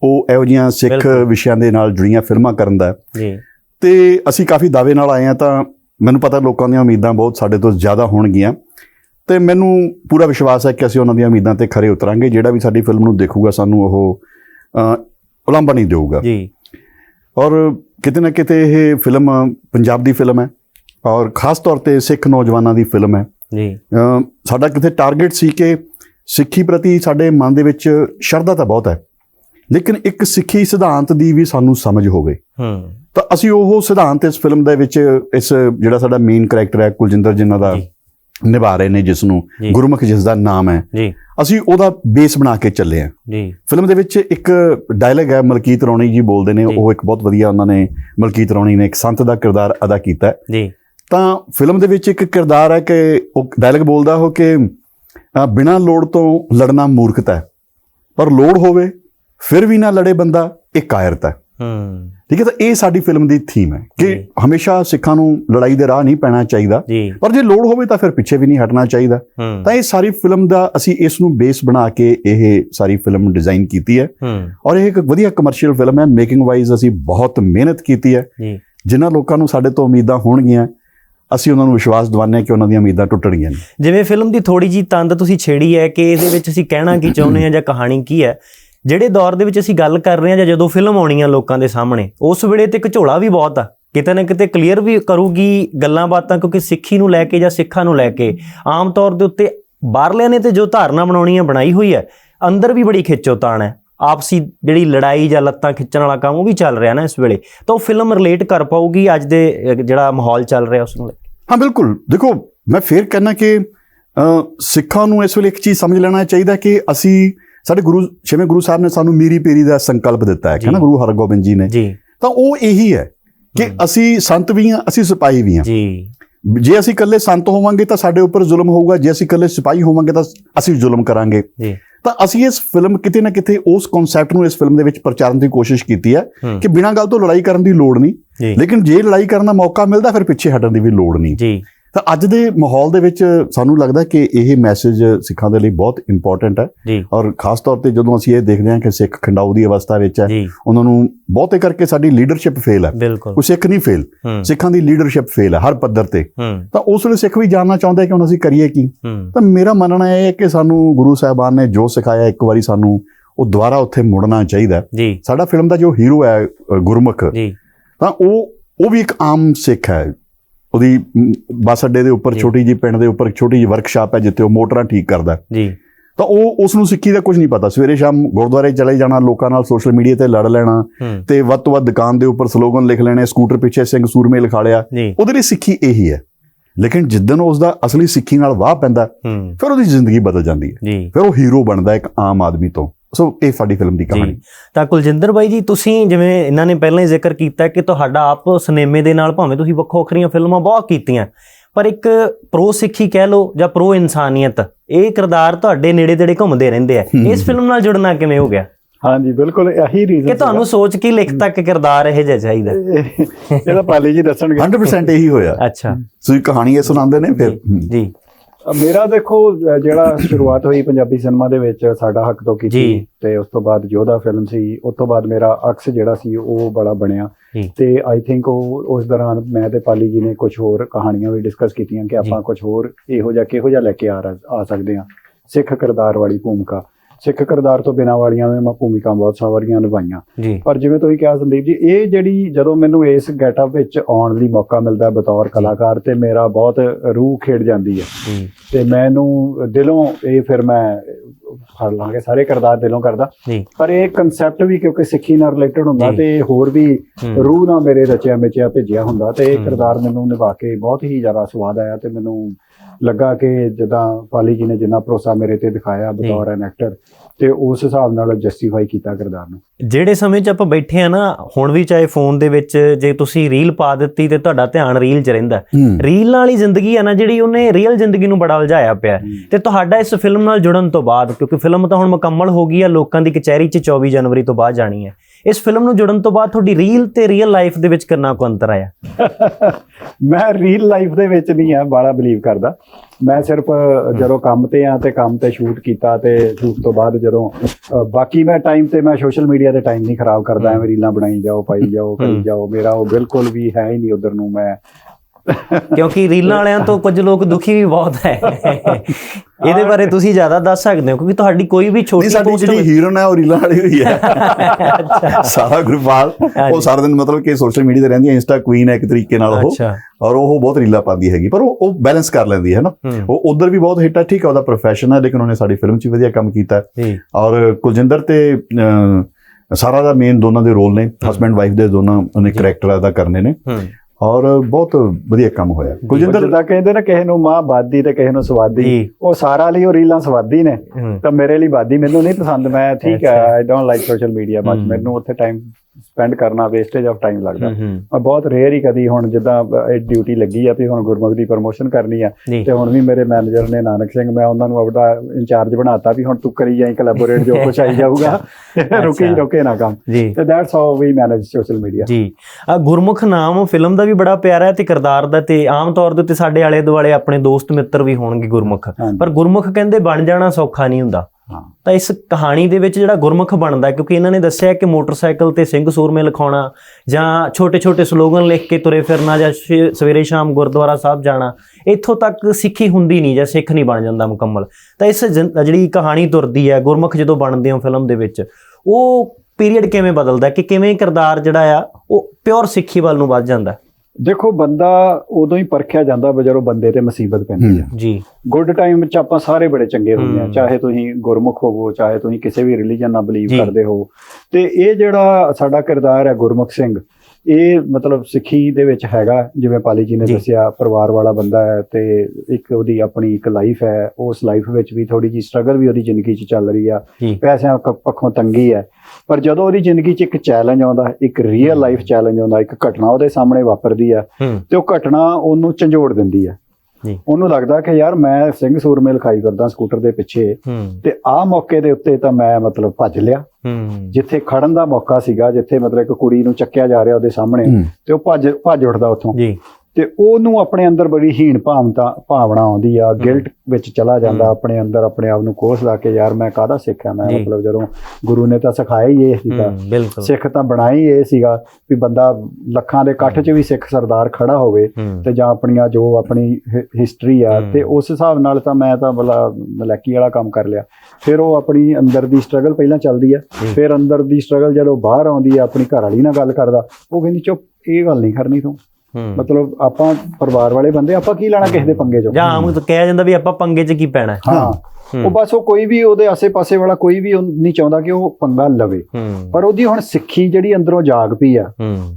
ਉਹ ਇਹੋ ਜਿਹੀਆਂ ਸਿੱਖ। ਵਿਸ਼ਿਆਂ ਦੇ ਨਾਲ ਜੁੜੀਆਂ ਫਿਲਮਾਂ ਕਰਨ ਦਾ। ਜੀ। ਤੇ ਅਸੀਂ ਕਾਫੀ ਦਾਅਵੇ ਨਾਲ ਆਏ ਆ ਤਾਂ ਮੈਨੂੰ ਪਤਾ ਲੋਕਾਂ ਦੀਆਂ ਉਮੀਦਾਂ ਬਹੁਤ ਸਾਡੇ ਤੋਂ ਜ਼ਿਆਦਾ ਹੋਣਗੀਆਂ। ਤੇ ਮੈਨੂੰ ਪੂਰਾ ਵਿਸ਼ਵਾਸ ਹੈ ਕਿ ਅਸੀਂ ਉਹਨਾਂ ਦੀਆਂ ਉਮੀਦਾਂ ਤੇ ਖਰੇ ਉਤਰਾਂਗੇ। ਜਿਹੜਾ ਵੀ ਸਾਡੀ ਫਿਲਮ ਨੂੰ ਦੇਖੂਗਾ ਸਾਨੂੰ ਉਹ ਉਲੰਭਾ ਨਹੀਂ ਦੇਊਗਾ। ਜੀ। ਔਰ ਕਿਤੇ ਨਾ ਕਿਤੇ ਇਹ ਫਿਲਮ ਪੰਜਾਬ ਦੀ ਫਿਲਮ ਹੈ ਔਰ ਖਾਸ ਤੌਰ ਤੇ ਸਿੱਖ ਨੌਜਵਾਨਾਂ ਦੀ ਫਿਲਮ ਹੈ। ਜੀ। ਸਾਡਾ ਕਿਤੇ ਟਾਰਗੇਟ ਸੀ ਕਿ ਸਿੱਖੀ ਪ੍ਰਤੀ ਸਾਡੇ ਮਨ ਦੇ ਵਿੱਚ ਸ਼ਰਧਾ ਤਾਂ ਬਹੁਤ ਹੈ। ਲੇਕਿਨ ਇੱਕ ਸਿੱਖੀ ਸਿਧਾਂਤ ਦੀ ਵੀ ਸਾਨੂੰ ਸਮਝ ਹੋਵੇ। ਹੂੰ। ਤਾਂ ਅਸੀਂ ਉਹ ਸਿਧਾਂਤ ਇਸ ਫਿਲਮ ਦੇ ਵਿੱਚ ਇਸ ਜਿਹੜਾ ਸਾਡਾ ਮੇਨ ਕੈਰੈਕਟਰ ਹੈ ਕੁਲਜਿੰਦਰ ਜਿਨ੍ਹਾਂ ਦਾ। ਨਿਭਾ ਰਹੇ ਨੇ ਜਿਸ ਨੂੰ। ਗੁਰਮੁਖ ਜਿਸ ਦਾ ਨਾਮ ਹੈ। ਜੀ। ਅਸੀਂ ਉਹਦਾ ਬੇਸ ਬਣਾ ਕੇ ਚੱਲੇ ਹਾਂ। ਜੀ। ਫਿਲਮ ਦੇ ਵਿੱਚ ਇੱਕ ਡਾਇਲੌਗ ਹੈ ਮਲਕੀਤ ਰੌਣੀ ਜੀ ਬੋਲਦੇ ਨੇ। ਉਹ ਇੱਕ ਬਹੁਤ ਵਧੀਆ ਉਹਨਾਂ ਨੇ ਮਲਕੀਤ ਰੌਣੀ ਨੇ ਇੱਕ ਸੰਤ ਦਾ ਕਿਰਦਾਰ ਅਦਾ ਕੀਤਾ ਹੈ। ਜੀ। ਤਾਂ ਫਿਲਮ ਦੇ ਵਿੱਚ ਇੱਕ ਕਿਰਦਾਰ ਹੈ ਕਿ ਉਹ ਡਾਇਲੌਗ ਬੋਲਦਾ ਉਹ ਕਿ ਬਿਨਾਂ ਲੋੜ ਤੋਂ ਲੜਨਾ ਮੂਰਖਤਾ ਹੈ। ਪਰ ਲੋੜ ਹੋਵੇ ਫਿਰ ਵੀ ਨਾ ਲੜੇ ਬੰਦਾ ਇਹ ਕਾਇਰਤਾ ਹੈ। ਹੂੰ। ਠੀਕ ਹੈ ਤਾਂ ਇਹ ਸਾਡੀ ਫਿਲਮ ਦੀ ਥੀਮ ਹੈ ਕਿ। ਹਮੇਸ਼ਾ ਸਿੱਖਾਂ ਨੂੰ ਲੜਾਈ ਦੇ ਰਾਹ ਨਹੀਂ ਪੈਣਾ ਚਾਹੀਦਾ। ਪਰ ਜੇ ਲੋੜ ਹੋਵੇ ਤਾਂ ਫਿਰ ਪਿੱਛੇ ਵੀ ਨਹੀਂ ਹਟਣਾ ਚਾਹੀਦਾ। ਹੂੰ। ਤਾਂ ਇਹ ਸਾਰੀ ਫਿਲਮ ਦਾ ਅਸੀਂ ਇਸ ਨੂੰ ਬੇਸ ਬਣਾ ਕੇ ਇਹ ਸਾਰੀ ਫਿਲਮ ਡਿਜ਼ਾਈਨ ਕੀਤੀ ਹੈ। ਹੂੰ। ਔਰ ਇਹ ਇੱਕ ਵਧੀਆ ਕਮਰਸ਼ੀਅਲ ਫਿਲਮ ਹੈ। ਮੇਕਿੰਗ ਵਾਈਜ਼ ਅਸੀਂ ਬਹੁਤ ਮਿਹਨਤ ਕੀਤੀ ਹੈ। ਜਿਨ੍ਹਾਂ ਲੋਕਾਂ ਨੂੰ ਸਾਡੇ ਤੋਂ ਉਮੀਦਾਂ ਹੋਣਗੀਆਂ ਅਸੀਂ ਉਹਨਾਂ ਨੂੰ ਵਿਸ਼ਵਾਸ ਦਿਵਾਉਂਦੇ ਹਾਂ ਕਿ ਉਹਨਾਂ ਦੀਆਂ ਉਮੀਦਾਂ ਟੁੱਟਣਗੀਆਂ ਨਹੀਂ ਜਿਵੇਂ ਫਿਲਮ ਦੀ ਥੋੜੀ ਜੀ ਤੰਦ ਤੁਸੀਂ ਛੇੜੀ ਹੈ ਕਿ ਇਹਦੇ ਵਿੱਚ ਅਸੀਂ ਕਹਿਣਾ ਕੀ ਚਾਹੁੰਦੇ ਆ ਜਾਂ ਕਹਾਣੀ ਕੀ ਹੈ ਜਿਹੜੇ ਦੌਰ ਦੇ ਵਿੱਚ ਅਸੀਂ ਗੱਲ ਕਰ ਰਹੇ ਹਾਂ ਜਾਂ ਜਦੋਂ ਫਿਲਮ ਆਉਣੀ ਆ ਲੋਕਾਂ ਦੇ ਸਾਹਮਣੇ, ਉਸ ਵੇਲੇ ਤੇ ਇੱਕ ਝੋਲਾ ਵੀ ਬਹੁਤ ਆ। ਕਿਤੇ ਨਾ ਕਿਤੇ ਕਲੀਅਰ ਵੀ ਕਰੂਗੀ ਗੱਲਾਂ ਬਾਤਾਂ, ਕਿਉਂਕਿ ਸਿੱਖੀ ਨੂੰ ਲੈ ਕੇ ਜਾਂ ਸਿੱਖਾਂ ਨੂੰ ਲੈ ਕੇ ਆਮ ਤੌਰ ਦੇ ਉੱਤੇ ਬਾਹਰਲਿਆਂ ਨੇ ਤੇ ਜੋ ਧਾਰਨਾ ਬਣਾਉਣੀ ਹੈ ਬਣਾਈ ਹੋਈ ਹੈ ਅੰਦਰ ਵੀ ਬੜੀ ਖਿੱਚੋਤਾਣ ਹੈ। ਆਪਸੀ ਜਿਹੜੀ ਲੜਾਈ ਜਾਂ ਲੱਤਾਂ ਖਿੱਚਣ ਵਾਲਾ ਕੰਮ ਉਹ ਵੀ ਚੱਲ ਰਿਹਾ ਨਾ ਇਸ ਵੇਲੇ। ਤਾਂ ਉਹ ਫਿਲਮ ਰਿਲੇਟ ਕਰ ਪਾਊਗੀ ਅੱਜ ਦੇ ਜਿਹੜਾ ਮਾਹੌਲ ਚੱਲ ਰਿਹਾ ਉਸ ਨੂੰ ਲੈ ਕੇ। ਹਾਂ, ਬਿਲਕੁਲ। ਦੇਖੋ, ਮੈਂ ਫੇਰ ਕਹਿਣਾ ਕਿ ਸਿੱਖਾਂ ਨੂੰ ਇਸ ਵੇਲੇ ਇੱਕ ਚੀਜ਼ ਸਮਝ ਲੈਣਾ ਚਾਹੀਦਾ ਕਿ ਅਸੀਂ ਸਾਡੇ ਗੁਰੂ ਛੇਵੇਂ ਗੁਰੂ ਸਾਹਿਬ ਨੇ ਸਾਨੂੰ ਮੀਰੀ ਪੀਰੀ ਦਾ ਸੰਕਲਪ ਦਿੱਤਾ ਹੈ ਨਾ। ਗੁਰੂ ਹਰਗੋਬਿੰਦ ਜੀ ਨੇ। ਜੀ। ਤਾਂ ਉਹ ਇਹੀ ਹੈ ਕਿ। ਅਸੀਂ ਸੰਤ ਵੀ ਹਾਂ ਅਸੀਂ ਸਿਪਾਹੀ ਵੀ ਹਾਂ। ਜੀ। ਜੇ ਅਸੀਂ ਇਕੱਲੇ ਸੰਤ ਹੋਵਾਂਗੇ ਤਾਂ ਸਾਡੇ ਉੱਪਰ ਜ਼ੁਲਮ ਹੋਊਗਾ ਜੇ ਅਸੀਂ ਇਕੱਲੇ ਸਿਪਾਹੀ ਹੋਵਾਂਗੇ ਤਾਂ ਅਸੀਂ ਜ਼ੁਲਮ ਕਰਾਂਗੇ। ਜੀ। ਤਾਂ ਅਸੀਂ ਇਸ ਫਿਲਮ ਕਿਤੇ ਨਾ ਕਿਤੇ ਉਸ ਕਨਸੈਪਟ ਨੂੰ ਇਸ ਫਿਲਮ ਦੇ ਵਿੱਚ ਪ੍ਰਚਾਰਨ ਦੀ ਕੋਸ਼ਿਸ਼ ਕੀਤੀ ਹੈ ਕਿ ਬਿਨਾਂ ਗੱਲ ਤੋਂ ਲੜਾਈ ਕਰਨ ਦੀ ਲੋੜ ਨਹੀਂ। ਲੇਕਿਨ ਜੇ ਲੜਾਈ ਕਰਨ ਦਾ ਮੌਕਾ ਮਿਲਦਾ ਫਿਰ ਪਿੱਛੇ ਹਟਣ ਦੀ ਵੀ ਲੋੜ ਨਹੀਂ। ਜੀ। ਤਾਂ ਅੱਜ ਦੇ ਮਾਹੌਲ ਦੇ ਵਿੱਚ ਸਾਨੂੰ ਲੱਗਦਾ ਕਿ ਇਹ ਮੈਸੇਜ ਸਿੱਖਾਂ ਦੇ ਲਈ ਬਹੁਤ ਇੰਪੋਰਟੈਂਟ ਹੈ। ਔਰ ਖਾਸ ਤੌਰ ਤੇ ਜਦੋਂ ਅਸੀਂ ਇਹ ਦੇਖਦੇ ਹਾਂ ਕਿ ਸਿੱਖ ਖੰਡਾਊ ਦੀ ਅਵਸਥਾ ਵਿੱਚ ਹੈ ਉਹਨਾਂ ਨੂੰ ਬਹੁਤੇ ਕਰਕੇ ਸਾਡੀ ਲੀਡਰਸ਼ਿਪ ਫੇਲ ਹੈ। ਕੋਈ ਸਿੱਖ ਨਹੀਂ ਫੇਲ ਸਿੱਖਾਂ ਦੀ ਲੀਡਰਸ਼ਿਪ ਫੇਲ ਹੈ ਹਰ ਪੱਧਰ ਤੇ। ਤਾਂ ਉਸ ਵੇਲੇ ਸਿੱਖ ਵੀ ਜਾਣਨਾ ਚਾਹੁੰਦੇ ਕਿ ਹੁਣ ਅਸੀਂ ਕਰੀਏ ਕੀ? ਤਾਂ ਮੇਰਾ ਮੰਨਣਾ ਇਹ ਹੈ ਕਿ ਸਾਨੂੰ ਗੁਰੂ ਸਾਹਿਬਾਨ ਨੇ ਜੋ ਸਿਖਾਇਆ ਇੱਕ ਵਾਰੀ ਸਾਨੂੰ ਉਹ ਦੁਬਾਰਾ ਉੱਥੇ ਮੁੜਨਾ ਚਾਹੀਦਾ ਸਾਡਾ ਫਿਲਮ ਦਾ ਜੋ ਹੀਰੋ ਹੈ ਗੁਰਮੁਖ ਤਾਂ ਉਹ ਉਹ ਵੀ ਇੱਕ ਆਮ ਸਿੱਖ ਹੈ। ਉਹਦੀ ਬੱਸ ਅੱਡੇ ਦੇ ਉੱਪਰ। ਛੋਟੀ ਜੀ ਪਿੰਡ ਦੇ ਉੱਪਰ ਛੋਟੀ ਜੀ ਵਰਕਸ਼ਾਪ ਹੈ ਜਿੱਥੇ ਉਹ ਮੋਟਰਾਂ ਠੀਕ ਕਰਦਾ। ਜੀ। ਤਾਂ ਉਹ ਉਸ ਨੂੰ ਸਿੱਖੀ ਦਾ ਕੁਝ ਨਹੀਂ ਪਤਾ। ਸਵੇਰੇ ਸ਼ਾਮ ਗੁਰਦੁਆਰੇ ਚਲੇ ਜਾਣਾ ਲੋਕਾਂ ਨਾਲ ਸੋਸ਼ਲ ਮੀਡੀਆ ਤੇ ਲੜ ਲੈਣਾ ਤੇ ਵੱਧ ਤੋਂ ਵੱਧ ਦੁਕਾਨ ਦੇ ਉੱਪਰ ਸਲੋਗਨ ਲਿਖ ਲੈਣੇ ਸਕੂਟਰ ਪਿੱਛੇ ਸਿੰਘ ਸੂਰਮੇ ਲਿਖਾ ਲਿਆ। ਉਹਦੇ ਲਈ ਸਿੱਖੀ ਇਹੀ ਹੈ। ਲੇਕਿਨ ਜਿੱਦਨ ਉਸ ਦਾ ਅਸਲੀ ਸਿੱਖੀ ਨਾਲ ਵਾਹ ਪੈਂਦਾ ਫਿਰ ਉਹਦੀ ਜ਼ਿੰਦਗੀ ਬਦਲ ਜਾਂਦੀ ਹੈ। ਫਿਰ ਉਹ ਹੀਰੋ ਬਣਦਾ ਇੱਕ ਆਮ ਆਦਮੀ ਤੋਂ। ਸੋ ਇਹ ਸਾਡੀ ਫਿਲਮ ਦੀ ਕਹਾਣੀ। ਤਾਂ ਕੁਲਜਿੰਦਰ ਬਾਈ ਜੀ ਤੁਸੀਂ ਜਿਵੇਂ ਇਹਨਾਂ ਨੇ ਪਹਿਲਾਂ ਹੀ ਜ਼ਿਕਰ ਕੀਤਾ ਕਿ ਤੁਹਾਡਾ ਆਪ ਸਿਨੇਮੇ ਦੇ ਨਾਲ ਭਾਵੇਂ ਤੁਸੀਂ ਵੱਖੋ ਵੱਖਰੀਆਂ ਫਿਲਮਾਂ ਬਹੁਤ ਕੀਤੀਆਂ ਪਰ ਇੱਕ ਪ੍ਰੋ ਸਿੱਖੀ ਕਹਿ ਲਓ ਜਾਂ ਪ੍ਰੋ ਇਨਸਾਨੀਅਤ ਇਹ ਕਿਰਦਾਰ ਤੁਹਾਡੇ ਨੇੜੇ ਤੇੜੇ ਘੁੰਮਦੇ ਰਹਿੰਦੇ ਆ। ਇਸ ਫਿਲਮ ਨਾਲ ਜੁੜਨਾ ਕਿਵੇਂ ਹੋ ਗਿਆ? ਹਾਂਜੀ ਬਿਲਕੁਲ ਇਹੀ ਰੀਜ਼ਨ ਕਿ ਤੁਹਾਨੂੰ ਸੋਚ ਕੇ ਲਿਖ ਤੱਕ ਕਿਰਦਾਰ ਇਹ ਜਿਹਾ ਚਾਹੀਦਾ। ਇਹਦਾ ਪਾਲੀ ਜੀ ਦੱਸਣਗੇ। 100% ਇਹੀ ਹੋਇਆ। ਅੱਛਾ। ਤੁਸੀਂ ਕਹਾਣੀ ਇਹ ਸੁਣਾਉਂਦੇ ਨੇ ਫਿਰ। ਜੀ। ਮੇਰਾ ਦੇਖੋ ਜਿਹੜਾ ਸ਼ੁਰੂਆਤ ਹੋਈ ਪੰਜਾਬੀ ਸਿਨੇਮਾ ਦੇ ਵਿੱਚ ਸਾਡਾ ਹੱਕ ਤੋਂ ਕੀਤੀ। ਤੇ ਉਸ ਤੋਂ ਬਾਅਦ ਯੋਧਾ ਫਿਲਮ ਸੀ ਉਸ ਤੋਂ ਬਾਅਦ ਮੇਰਾ ਅਕਸ ਜਿਹੜਾ ਸੀ ਉਹ ਬੜਾ ਬਣਿਆ। ਤੇ ਆਈ ਥਿੰਕ ਉਹ ਉਸ ਦੌਰਾਨ ਮੈਂ ਤੇ ਪਾਲੀ ਜੀ ਨੇ ਕੁਝ ਹੋਰ ਕਹਾਣੀਆਂ ਵੀ ਡਿਸਕਸ ਕੀਤੀਆਂ ਕਿ ਆਪਾਂ ਕੁਝ ਹੋਰ ਇਹੋ ਜਿਹਾ ਕਿਹੋ ਜਿਹਾ ਲੈ ਕੇ ਆ ਆ ਸਕਦੇ ਹਾਂ ਸਿੱਖ ਕਿਰਦਾਰ ਵਾਲੀ ਭੂਮਿਕਾ ਸਿੱਖ ਕਿਰਦਾਰ ਤੋਂ ਬਿਨਾਂ ਵਾਲੀਆਂ ਮੈਂ ਭੂਮਿਕਾ ਬਹੁਤ ਸਾਰੀਆਂ ਨਿਭਾਈਆਂ। ਪਰ ਜਿਵੇਂ ਤੁਸੀਂ ਕਿਹਾ ਸੰਦੀਪ ਜੀ ਇਹ ਜਿਹੜੀ ਜਦੋਂ ਮੈਨੂੰ ਇਸ ਗੈਟਅਪ ਵਿੱਚ ਆਉਣ ਲਈ ਮੌਕਾ ਮਿਲਦਾ ਬਤੌਰ ਕਲਾਕਾਰ ਤੇ ਮੇਰਾ ਬਹੁਤ ਰੂਹ ਖੇਡ ਜਾਂਦੀ ਹੈ। ਤੇ ਮੈਨੂੰ ਦਿਲੋਂ ਇਹ ਫਿਰ ਮੈਂ ਫੜ ਲਾਂਗੇ ਸਾਰੇ ਕਿਰਦਾਰ ਦਿਲੋਂ ਕਰਦਾ। ਪਰ ਇਹ ਕਨਸੈਪਟ ਵੀ ਕਿਉਂਕਿ ਸਿੱਖੀ ਨਾਲ ਰਿਲੇਟਡ ਹੁੰਦਾ। ਤੇ ਹੋਰ ਵੀ ਰੂਹ ਨਾਲ ਮੇਰੇ ਰਚਿਆ ਮਿਚਿਆ ਭੇਜਿਆ ਹੁੰਦਾ ਤੇ ਇਹ। ਕਿਰਦਾਰ ਮੈਨੂੰ ਨਿਭਾ ਕੇ ਬਹੁਤ ਹੀ ਜ਼ਿਆਦਾ ਸਵਾਦ ਆਇਆ ਤੇ ਮੈਨੂੰ ਲੱਗਾ ਕਿ ਜਦਾਂ ਪਾਲੀ ਜੀ ਨੇ ਜਿੰਨਾ ਭਰੋਸਾ ਮੇਰੇ ਤੇ ਦਿਖਾਇਆ ਬਤੌਰ ਐਨ ਐਕਟਰ ਤੇ ਉਸ ਹਿਸਾਬ ਨਾਲ ਜਸਟੀਫਾਈ ਕੀਤਾ ਕਿਰਦਾਰ ਨੂੰ। ਜਿਹੜੇ ਸਮੇਂ 'ਚ ਆਪਾਂ ਬੈਠੇ ਆ ਨਾ ਹੁਣ ਵੀ ਚਾਹੇ ਫੋਨ ਦੇ ਵਿੱਚ ਜੇ ਤੁਸੀਂ ਰੀਲ ਪਾ ਦਿੱਤੀ ਤੇ ਤੁਹਾਡਾ ਧਿਆਨ ਰੀਲ 'ਚ ਰਹਿੰਦਾ। ਰੀਲ ਵਾਲੀ ਜ਼ਿੰਦਗੀ ਆ ਨਾ ਜਿਹੜੀ ਉਹਨੇ ਰੀਅਲ ਜ਼ਿੰਦਗੀ ਨੂੰ ਬੜਾ ਉਲਝਾਇਆ ਪਿਆ। ਤੇ ਤੁਹਾਡਾ ਇਸ ਫਿਲਮ ਨਾਲ ਜੁੜਨ ਤੋਂ ਬਾਅਦ ਕਿਉਂਕਿ ਫਿਲਮ ਤਾਂ ਹੁਣ ਮੁਕੰਮਲ ਹੋ ਗਈ ਆ ਲੋਕਾਂ ਦੀ ਕਚਹਿਰੀ 'ਚ 24 ਜਨਵਰੀ ਤੋਂ ਬਾਅਦ ਜਾਣੀ ਹੈ। ਇਸ ਫਿਲਮ ਨੂੰ ਜੁੜਨ ਤੋਂ ਬਾਅਦ ਤੁਹਾਡੀ ਰੀਲ ਤੇ ਰੀਅਲ ਲਾਈਫ ਦੇ ਵਿੱਚ ਕਿੰਨਾ ਕੁ ਅੰਤਰ ਆਇਆ? [LAUGHS] ਮੈਂ ਰੀਅਲ ਲਾਈਫ ਦੇ ਵਿੱਚ ਨਹੀਂ ਆ ਬਾਲਾ ਬਲੀਵ ਕਰਦਾ। ਮੈਂ ਸਿਰਫ ਜਦੋਂ ਕੰਮ ਤੇ ਆ ਤੇ ਕੰਮ ਤੇ ਸ਼ੂਟ ਕੀਤਾ ਤੇ ਸ਼ੂਟ ਤੋਂ ਬਾਅਦ ਜਦੋਂ ਬਾਕੀ ਮੈਂ ਟਾਈਮ ਤੇ ਮੈਂ ਸੋਸ਼ਲ ਮੀਡੀਆ ਤੇ ਟਾਈਮ ਨਹੀਂ ਖਰਾਬ ਕਰਦਾ ਐਵੇਂ ਰੀਲਾਂ ਬਣਾਈ ਜਾਓ ਪਾਈ ਜਾਓ। ਕਰੀ ਜਾਓ। ਮੇਰਾ ਉਹ ਬਿਲਕੁਲ ਵੀ ਹੈ ਹੀ ਨਹੀਂ ਉਧਰ ਨੂੰ ਮੈਂ। ਕਿਉਂਕਿ ਰੀਲਾਂ [LAUGHS] ਵਾਲਿਆਂ ਤੋਂ ਕੁਝ ਲੋਕ ਦੁਖੀ ਵੀ ਬਹੁਤ ਹੈ। ਇਹਦੇ ਬਾਰੇ ਤੁਸੀਂ ਜ਼ਿਆਦਾ ਦੱਸ ਸਕਦੇ ਹੋ ਕਿਉਂਕਿ ਤੁਹਾਡੀ ਕੋਈ ਵੀ ਨਹੀਂ ਛੋਟੀ ਸਾਡੀ post ਜਿਹੜੀ ਹੀਰੋਇਨ ਹੈ ਉਹ ਰੀਲਾਂ ਵਾਲੀ ਹੋਈ ਹੈ। ਸਾਰਾ ਗੁਰਪਾਲ ਉਹ। ਸਾਰਾ ਦਿਨ ਮਤਲਬ ਕਿ ਸੋਸ਼ਲ ਮੀਡੀਆ ਤੇ ਰਹਿੰਦੀ ਹੈ ਇੰਸਟਾ ਕੁਈਨ ਹੈ ਇੱਕ ਤਰੀਕੇ ਨਾਲ ਉਹ। ਔਰ ਉਹ ਬਹੁਤ ਰੀਲਾਂ ਪਾਉਂਦੀ ਹੈਗੀ ਪਰ ਉਹ ਉਹ ਬੈਲੈਂਸ ਕਰ ਲੈਂਦੀ ਹੈ ਨਾ। ਉਹ ਉਧਰ ਵੀ ਬਹੁਤ ਹਿੱਟ ਹੈ ਠੀਕ ਹੈ ਉਹਦਾ ਪ੍ਰੋਫੈਸ਼ਨ ਹੈ ਲੇਕਿਨ ਉਹਨੇ ਸਾਡੀ ਫਿਲਮ 'ਚ ਵਧੀਆ ਕੰਮ ਕੀਤਾ ਔਰ ਕੁਲਜਿੰਦਰ ਤੇ ਸਾਰਾ ਦਾ ਮੇਨ ਦੋਨਾਂ ਦੇ ਰੋਲ ਨੇ ਹਸਬੈਂਡ ਵਾਈਫ ਦੇ ਦੋਨਾਂ ਨੇ ਕਰੈਕਟਰ ਅਦਾ ਕਰਨੇ ਨੇ। ਔਰ ਬਹੁਤ ਵਧੀਆ ਕੰਮ ਹੋਇਆ ਕੁਲਜਿੰਦਰ ਜਿੱਦਾਂ ਕਹਿੰਦੇ ਨੇ ਕਿਸੇ ਨੂੰ ਮਾਂ ਬਾਦੀ ਤੇ ਕਿਸੇ ਨੂੰ ਸਵਾਦੀ। ਉਹ ਸਾਰਾ ਲਈ ਉਹ ਰੀਲਾਂ ਸਵਾਦੀ ਨੇ ਤਾਂ ਮੇਰੇ ਲਈ ਬਾਦੀ ਮੈਨੂੰ ਨਹੀਂ ਪਸੰਦ ਮੈਂ ਠੀਕ ਹੈ ਅੱਛਾ। I don't like social media but. ਮੈਨੂੰ ਉੱਥੇ ਟਾਈਮ ਸਪੈਂਡ ਕਰਨਾ ਵੇਸਟੇਜ ਆਫ ਟਾਈਮ ਲੱਗਦਾ। ਮੈਂ ਬਹੁਤ ਰੇਅਰ ਹੀ ਕਦੀ ਹੁਣ ਜਿੱਦਾਂ ਇਹ ਡਿਊਟੀ ਲੱਗੀ ਆ ਵੀ ਹੁਣ ਗੁਰਮੁਖ ਦੀ ਪ੍ਰਮੋਸ਼ਨ ਕਰਨੀ ਆ। ਤੇ ਹੁਣ ਵੀ ਮੇਰੇ ਮੈਨੇਜਰ ਨੇ ਨਾਨਕ ਸਿੰਘ ਮੈਂ ਉਹਨਾਂ ਨੂੰ ਆਪਣਾ ਇੰਚਾਰਜ ਬਣਾਤਾ ਵੀ ਹੁਣ ਤੂੰ ਕਰੀ ਜਾਈ ਕੋਲੈਬੋਰੇਟ ਜੋ [LAUGHS] ਕੁਛ ਆਈ ਜਾਊਗਾ। [LAUGHS] ਰੁਕੀ ਰੁਕੇ ਨਾ ਕੰਮ। ਤੇ that's how we manage social media ਜੀ। ਆ ਗੁਰਮੁਖ ਨਾਮ ਫਿਲਮ ਦਾ ਵੀ ਬੜਾ ਪਿਆਰਾ ਹੈ ਤੇ ਕਿਰਦਾਰ ਦਾ ਤੇ ਆਮ ਤੌਰ ਦੇ ਉੱਤੇ ਸਾਡੇ ਆਲੇ ਦੁਆਲੇ ਆਪਣੇ ਦੋਸਤ ਮਿੱਤਰ ਵੀ ਹੋਣਗੇ ਗੁਰਮੁਖ। ਪਰ ਗੁਰਮੁਖ ਕਹਿੰਦੇ ਬਣ ਜਾਣਾ ਸੌਖਾ ਨਹੀਂ ਹੁੰਦਾ। ਹਾਂ। ਤਾਂ ਇਸ ਕਹਾਣੀ ਦੇ ਵਿੱਚ ਜਿਹੜਾ ਗੁਰਮੁਖ ਬਣਦਾ ਕਿਉਂਕਿ ਇਹਨਾਂ ਨੇ ਦੱਸਿਆ ਕਿ ਮੋਟਰਸਾਈਕਲ ਤੇ ਸਿੰਘ ਸੂਰਮੇ ਲਿਖਾਉਣਾ ਜਾਂ ਛੋਟੇ-ਛੋਟੇ ਸਲੋਗਨ ਲਿਖ ਕੇ ਤੁਰੇ ਫਿਰਨਾ ਜਾਂ ਸਵੇਰੇ ਸ਼ਾਮ ਗੁਰਦੁਆਰਾ ਸਾਹਿਬ ਜਾਣਾ, ਇੱਥੋਂ ਤੱਕ ਸਿੱਖੀ ਹੁੰਦੀ ਨਹੀਂ ਜਾਂ ਸਿੱਖ ਨਹੀਂ ਬਣ ਜਾਂਦਾ ਮੁਕੰਮਲ। ਤਾਂ ਇਸ ਜਿੰ- ਜਿਹੜੀ ਕਹਾਣੀ ਤੁਰਦੀ ਹੈ, ਗੁਰਮੁਖ ਜਦੋਂ ਬਣਦੇ ਹੋ ਫਿਲਮ ਦੇ ਵਿੱਚ, ਉਹ ਪੀਰੀਅਡ ਕਿਵੇਂ ਬਦਲਦਾ ਕਿ ਕਿਵੇਂ ਕਿਰਦਾਰ ਜਿਹੜਾ ਆ, ਉਹ ਪਿਓਰ ਸਿੱਖੀ ਵੱਲ ਨੂੰ ਵੱਧ ਜਾਂਦਾ ਦੇਖੋ ਬੰਦਾ ਉਦੋਂ ਹੀ ਪਰਖਿਆ ਜਾਂਦਾ ਜਦੋਂ ਬੰਦੇ ਤੇ ਮੁਸੀਬਤ ਪੈਂਦੀ ਆ ਜੀ ਗੁੱਡ ਟਾਈਮ ਵਿੱਚ ਆਪਾਂ ਸਾਰੇ ਬੜੇ ਚੰਗੇ ਹੁੰਦੇ ਆ। ਚਾਹੇ ਤੁਸੀਂ ਗੁਰਮੁਖ ਹੋਵੋ ਚਾਹੇ ਤੁਸੀਂ ਕਿਸੇ ਵੀ ਰਿਲੀਜਨ ਨਾਲ ਬਲੀਵ। ਕਰਦੇ ਹੋ ਤੇ ਇਹ ਜਿਹੜਾ ਸਾਡਾ ਕਿਰਦਾਰ ਹੈ ਗੁਰਮੁਖ ਸਿੰਘ ਇਹ ਮਤਲਬ ਸਿੱਖੀ ਦੇ ਵਿੱਚ ਹੈਗਾ ਜਿਵੇਂ ਪਾਲੀ ਜੀ ਨੇ। ਦੱਸਿਆ ਪਰਿਵਾਰ ਵਾਲਾ ਬੰਦਾ ਹੈ ਤੇ ਇੱਕ ਉਹਦੀ ਆਪਣੀ ਇੱਕ ਲਾਈਫ ਹੈ ਉਸ ਲਾਈਫ ਵਿੱਚ ਵੀ ਥੋੜੀ ਜੀ ਸਟਰਗਲ ਵੀ ਉਹਦੀ ਜ਼ਿੰਦਗੀ 'ਚ ਚੱਲ ਰਹੀ ਆ। ਪੈਸਿਆਂ ਪੱਖੋਂ ਤੰਗੀ ਹੈ। ਪਰ ਜਦੋਂ ਉਹਦੀ ਜ਼ਿੰਦਗੀ 'ਚ ਇੱਕ ਚੈਲੰਜ ਆਉਂਦਾ ਇੱਕ ਰੀਅਲ ਲਾਈਫ ਚੈਲੰਜ ਆਉਂਦਾ ਇੱਕ ਘਟਨਾ ਉਹਦੇ ਸਾਹਮਣੇ ਵਾਪਰਦੀ ਆ ਤੇ ਉਹ ਘਟਨਾ ਉਹਨੂੰ ਝੰਜੋੜ ਦਿੰਦੀ ਆ। ਉਹਨੂੰ ਲੱਗਦਾ ਕਿ ਯਾਰ ਮੈਂ ਸਿੰਘ ਸੂਰਮੇ ਲਿਖਾਈ ਕਰਦਾ ਸਕੂਟਰ ਦੇ ਪਿੱਛੇ ਤੇ ਆਹ ਮੌਕੇ ਦੇ ਉੱਤੇ ਤਾਂ ਮੈਂ ਮਤਲਬ ਭੱਜ ਲਿਆ। ਜਿੱਥੇ ਖੜਨ ਦਾ ਮੌਕਾ ਸੀਗਾ ਜਿੱਥੇ ਮਤਲਬ ਇੱਕ ਕੁੜੀ ਨੂੰ ਚੱਕਿਆ ਜਾ ਰਿਹਾ ਉਹਦੇ ਸਾਹਮਣੇ। ਤੇ ਉਹ ਭੱਜ ਭੱਜ ਉੱਠਦਾ ਉੱਥੋਂ। ਜੀ। ਤੇ ਉਹਨੂੰ ਆਪਣੇ ਅੰਦਰ ਬੜੀ ਹੀਣ ਭਾਵਨਾ ਭਾਵਨਾ ਆਉਂਦੀ ਆ। ਗਿਲਟ ਵਿੱਚ ਚਲਾ ਜਾਂਦਾ। ਆਪਣੇ ਅੰਦਰ ਆਪਣੇ ਆਪ ਨੂੰ ਕੋਸਦਾ ਕਿ ਯਾਰ ਮੈਂ ਕਾਹਦਾ ਸਿੱਖ ਆ ਮੈਂ। ਮਤਲਬ ਜਦੋਂ ਗੁਰੂ ਨੇ ਤਾਂ ਸਿਖਾਇਆ ਹੀ ਇਹ ਸੀਗਾ ਸਿੱਖ ਤਾਂ ਬਣਾਈ ਇਹ ਸੀਗਾ ਵੀ ਬੰਦਾ ਲੱਖਾਂ ਦੇ ਇਕੱਠ 'ਚ ਵੀ ਸਿੱਖ ਸਰਦਾਰ ਖੜਾ ਹੋਵੇ ਤੇ ਜਾਂ ਆਪਣੀਆਂ ਜੋ ਆਪਣੀ ਹਿਸਟਰੀ ਆ। ਤੇ ਉਸ ਹਿਸਾਬ ਨਾਲ ਤਾਂ ਮੈਂ ਤਾਂ ਬਲਾ ਮਲੈਕੀ ਵਾਲਾ ਕੰਮ ਕਰ ਲਿਆ। ਫਿਰ ਉਹ ਆਪਣੀ ਅੰਦਰ ਦੀ ਸਟਰਗਲ ਪਹਿਲਾਂ ਚੱਲਦੀ ਆ। ਫਿਰ ਅੰਦਰ ਦੀ ਸਟਰਗਲ ਜਦੋਂ ਬਾਹਰ ਆਉਂਦੀ ਆ ਆਪਣੀ ਘਰ ਵਾਲੀ ਨਾਲ ਗੱਲ ਕਰਦਾ ਉਹ ਕਹਿੰਦੀ ਚੁੱਪ ਇਹ ਗੱਲ ਨਹੀਂ ਕਰਨੀ ਤੂੰ। ਮਤਲਬ ਆਪਾਂ ਪਰਿਵਾਰ ਵਾਲੇ ਬੰਦੇ ਆਪਾਂ ਕੀ ਲੈਣਾ ਕਿਸੇ ਦੇ ਪੰਗੇ ਚੋਂ? ਜਾਂ ਆਮ ਤਾਂ ਕਿਹਾ ਜਾਂਦਾ ਵੀ ਆਪਾਂ ਪੰਗੇ 'ਚ ਕੀ ਪੈਣਾ? ਹੈ। ਉਹ ਬਸ ਉਹ ਕੋਈ ਵੀ ਉਹਦੇ ਆਸੇ-ਪਾਸੇ ਵਾਲਾ ਕੋਈ ਵੀ ਨਹੀਂ ਚਾਹੁੰਦਾ ਕਿ ਉਹ ਪੰਗਾ ਲਵੇ। ਪਰ ਉਹਦੀ ਹੁਣ ਸਿੱਖੀ ਜਿਹੜੀ ਅੰਦਰੋਂ ਜਾਗ ਪਈ ਆ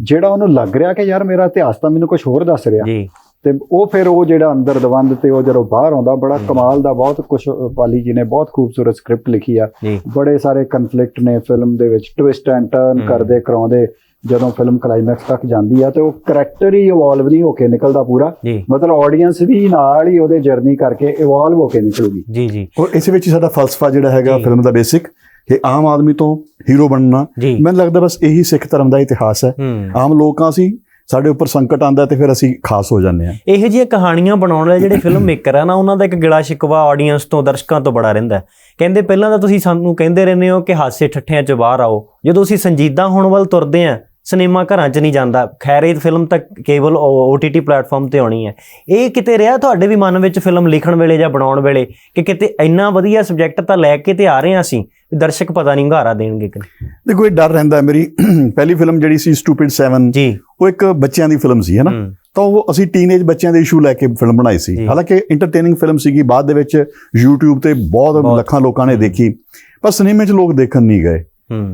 ਜਿਹੜਾ ਉਹਨੂੰ ਲੱਗ ਰਿਹਾ ਕਿ ਯਾਰ ਮੇਰਾ ਇਤਿਹਾਸ ਤਾਂ ਮੈਨੂੰ ਕੁਝ ਹੋਰ ਦੱਸ ਰਿਹਾ। ਜੀ। ਤੇ ਉਹ ਫਿਰ ਉਹ ਜਿਹੜਾ ਅੰਦਰ ਦਵੰਦ ਤੇ ਉਹ ਜਦੋਂ ਬਾਹਰ ਆਉਂਦਾ ਬੜਾ ਕਮਾਲ ਦਾ ਬਹੁਤ ਕੁਝ ਪਾਲੀ ਜੀ ਨੇ ਬਹੁਤ ਖੂਬਸੂਰਤ ਸਕ੍ਰਿਪਟ ਲਿਖੀ ਆ। ਬੜੇ ਸਾਰੇ ਕਨਫਲਿਕਟ ਨੇ ਫਿਲਮ ਦੇ ਵਿੱਚ ਟਵਿਸਟ ਐਂਡ ਟਰਨ। ਕਰਦੇ ਕਰਾਉਂਦੇ। ਜਦੋਂ ਫਿਲਮ ਕਲਾਈਮੈਕਸ ਤੱਕ ਜਾਂਦੀ ਆ ਤੇ ਉਹ ਕੈਰੈਕਟਰ ਹੀ ਇਵੋਲਵ ਨਹੀਂ ਹੋ ਕੇ ਨਿਕਲਦਾ ਪੂਰਾ। ਮਤਲਬ ਆਡੀਅנס ਵੀ ਨਾਲ ਹੀ ਉਹਦੇ ਜਰਨੀ ਕਰਕੇ ਇਵੋਲਵ ਹੋ ਕੇ ਨਿਕਲੂਗੀ। ਜੀ ਜੀ। ਔਰ ਇਸ ਵਿੱਚ ਸਾਡਾ ਫਲਸਫਾ ਜਿਹੜਾ ਹੈਗਾ ਫਿਲਮ ਦਾ ਬੇਸਿਕ ਕਿ ਆਮ ਆਦਮੀ ਤੋਂ ਹੀਰੋ ਬਣਨਾ ਮੈਨੂੰ ਲੱਗਦਾ ਬਸ ਇਹੀ ਸਿੱਖ ਧਰਮ ਦਾ ਇਤਿਹਾਸ ਹੈ। ਆਮ ਲੋਕਾਂ ਸੀ ਸਾਡੇ ਉੱਪਰ ਸੰਕਟ ਆਉਂਦਾ ਤੇ ਫਿਰ ਅਸੀਂ ਖਾਸ ਹੋ ਜਾਂਦੇ ਆ ਇਹੋ ਜਿਹੀਆਂ ਕਹਾਣੀਆਂ ਬਣਾਉਣ ਵਾਲੇ ਜਿਹੜੇ ਫਿਲਮ ਮੇਕਰ ਆ ਨਾ ਉਹਨਾਂ ਦਾ ਇੱਕ ਗਿਲਾ ਸ਼ਿਕਵਾ ਆਡੀਅנס ਤੋਂ ਦਰਸ਼ਕਾਂ ਤੋਂ ਬੜਾ ਰਹਿੰਦਾ ਕਹਿੰਦੇ ਪਹਿਲਾਂ ਤਾਂ ਤੁਸੀਂ ਸਾਨੂੰ ਕਹਿੰਦੇ ਰਹਿੰਦੇ ਹੋ ਕਿ ਹਾਸੇ ਠੱਠਿਆਂ ਚ ਬਾਹਰ ਆਓ। ਜਦੋਂ ਅਸੀਂ ਸੰਜੀਦਾ ਹੋਣ ਵੱਲ ਤੁਰਦੇ ਆ ਸਿਨੇਮਾ ਘਰਾਂ 'ਚ ਨਹੀਂ ਜਾਂਦਾ ਖੈਰ ਇਹ ਫਿਲਮ ਤਾਂ ਕੇਵਲ OTT ਪਲੇਟਫਾਰਮ ਤੇ ਆਉਣੀ ਹੈ ਇਹ ਕਿਤੇ ਰਿਹਾ ਤੁਹਾਡੇ ਵੀ ਮਨ ਵਿੱਚ ਫਿਲਮ ਲਿਖਣ ਵੇਲੇ ਜਾਂ ਬਣਾਉਣ ਵੇਲੇ ਕਿ ਕਿਤੇ ਇੰਨਾ ਵਧੀਆ ਸਬਜੈਕਟ ਤਾਂ ਲੈ ਕੇ ਤੇ ਆ ਰਹੇ ਹਾਂ ਅਸੀਂ ਦਰਸ਼ਕ ਪਤਾ ਨਹੀਂ ਘਾਰਾ ਦੇਣਗੇ ਕਿ। ਦੇਖੋ ਇਹ ਡਰ ਰਹਿੰਦਾ। ਮੇਰੀ [CLEARS THROAT] ਪਹਿਲੀ ਫਿਲਮ ਜਿਹੜੀ ਸੀ ਸਟੂਪਿਡ 7 ਜੀ ਉਹ ਇੱਕ ਬੱਚਿਆਂ ਦੀ ਫਿਲਮ ਸੀ ਹੈ ਨਾ ਤਾਂ ਉਹ ਅਸੀਂ ਟੀਨੇਜ ਬੱਚਿਆਂ ਦੇ ਇਸ਼ੂ ਲੈ ਕੇ ਫਿਲਮ ਬਣਾਈ ਸੀ। ਹਾਲਾਂਕਿ ਇੰਟਰਟੇਨਿੰਗ ਫਿਲਮ ਸੀਗੀ ਬਾਅਦ ਦੇ ਵਿੱਚ YouTube ਤੇ ਬਹੁਤ। ਲੱਖਾਂ ਲੋਕਾਂ ਨੇ ਦੇਖੀ ਪਰ ਸਿਨੇਮੇ 'ਚ ਲੋਕ ਦੇਖਣ ਨਹੀਂ ਗਏ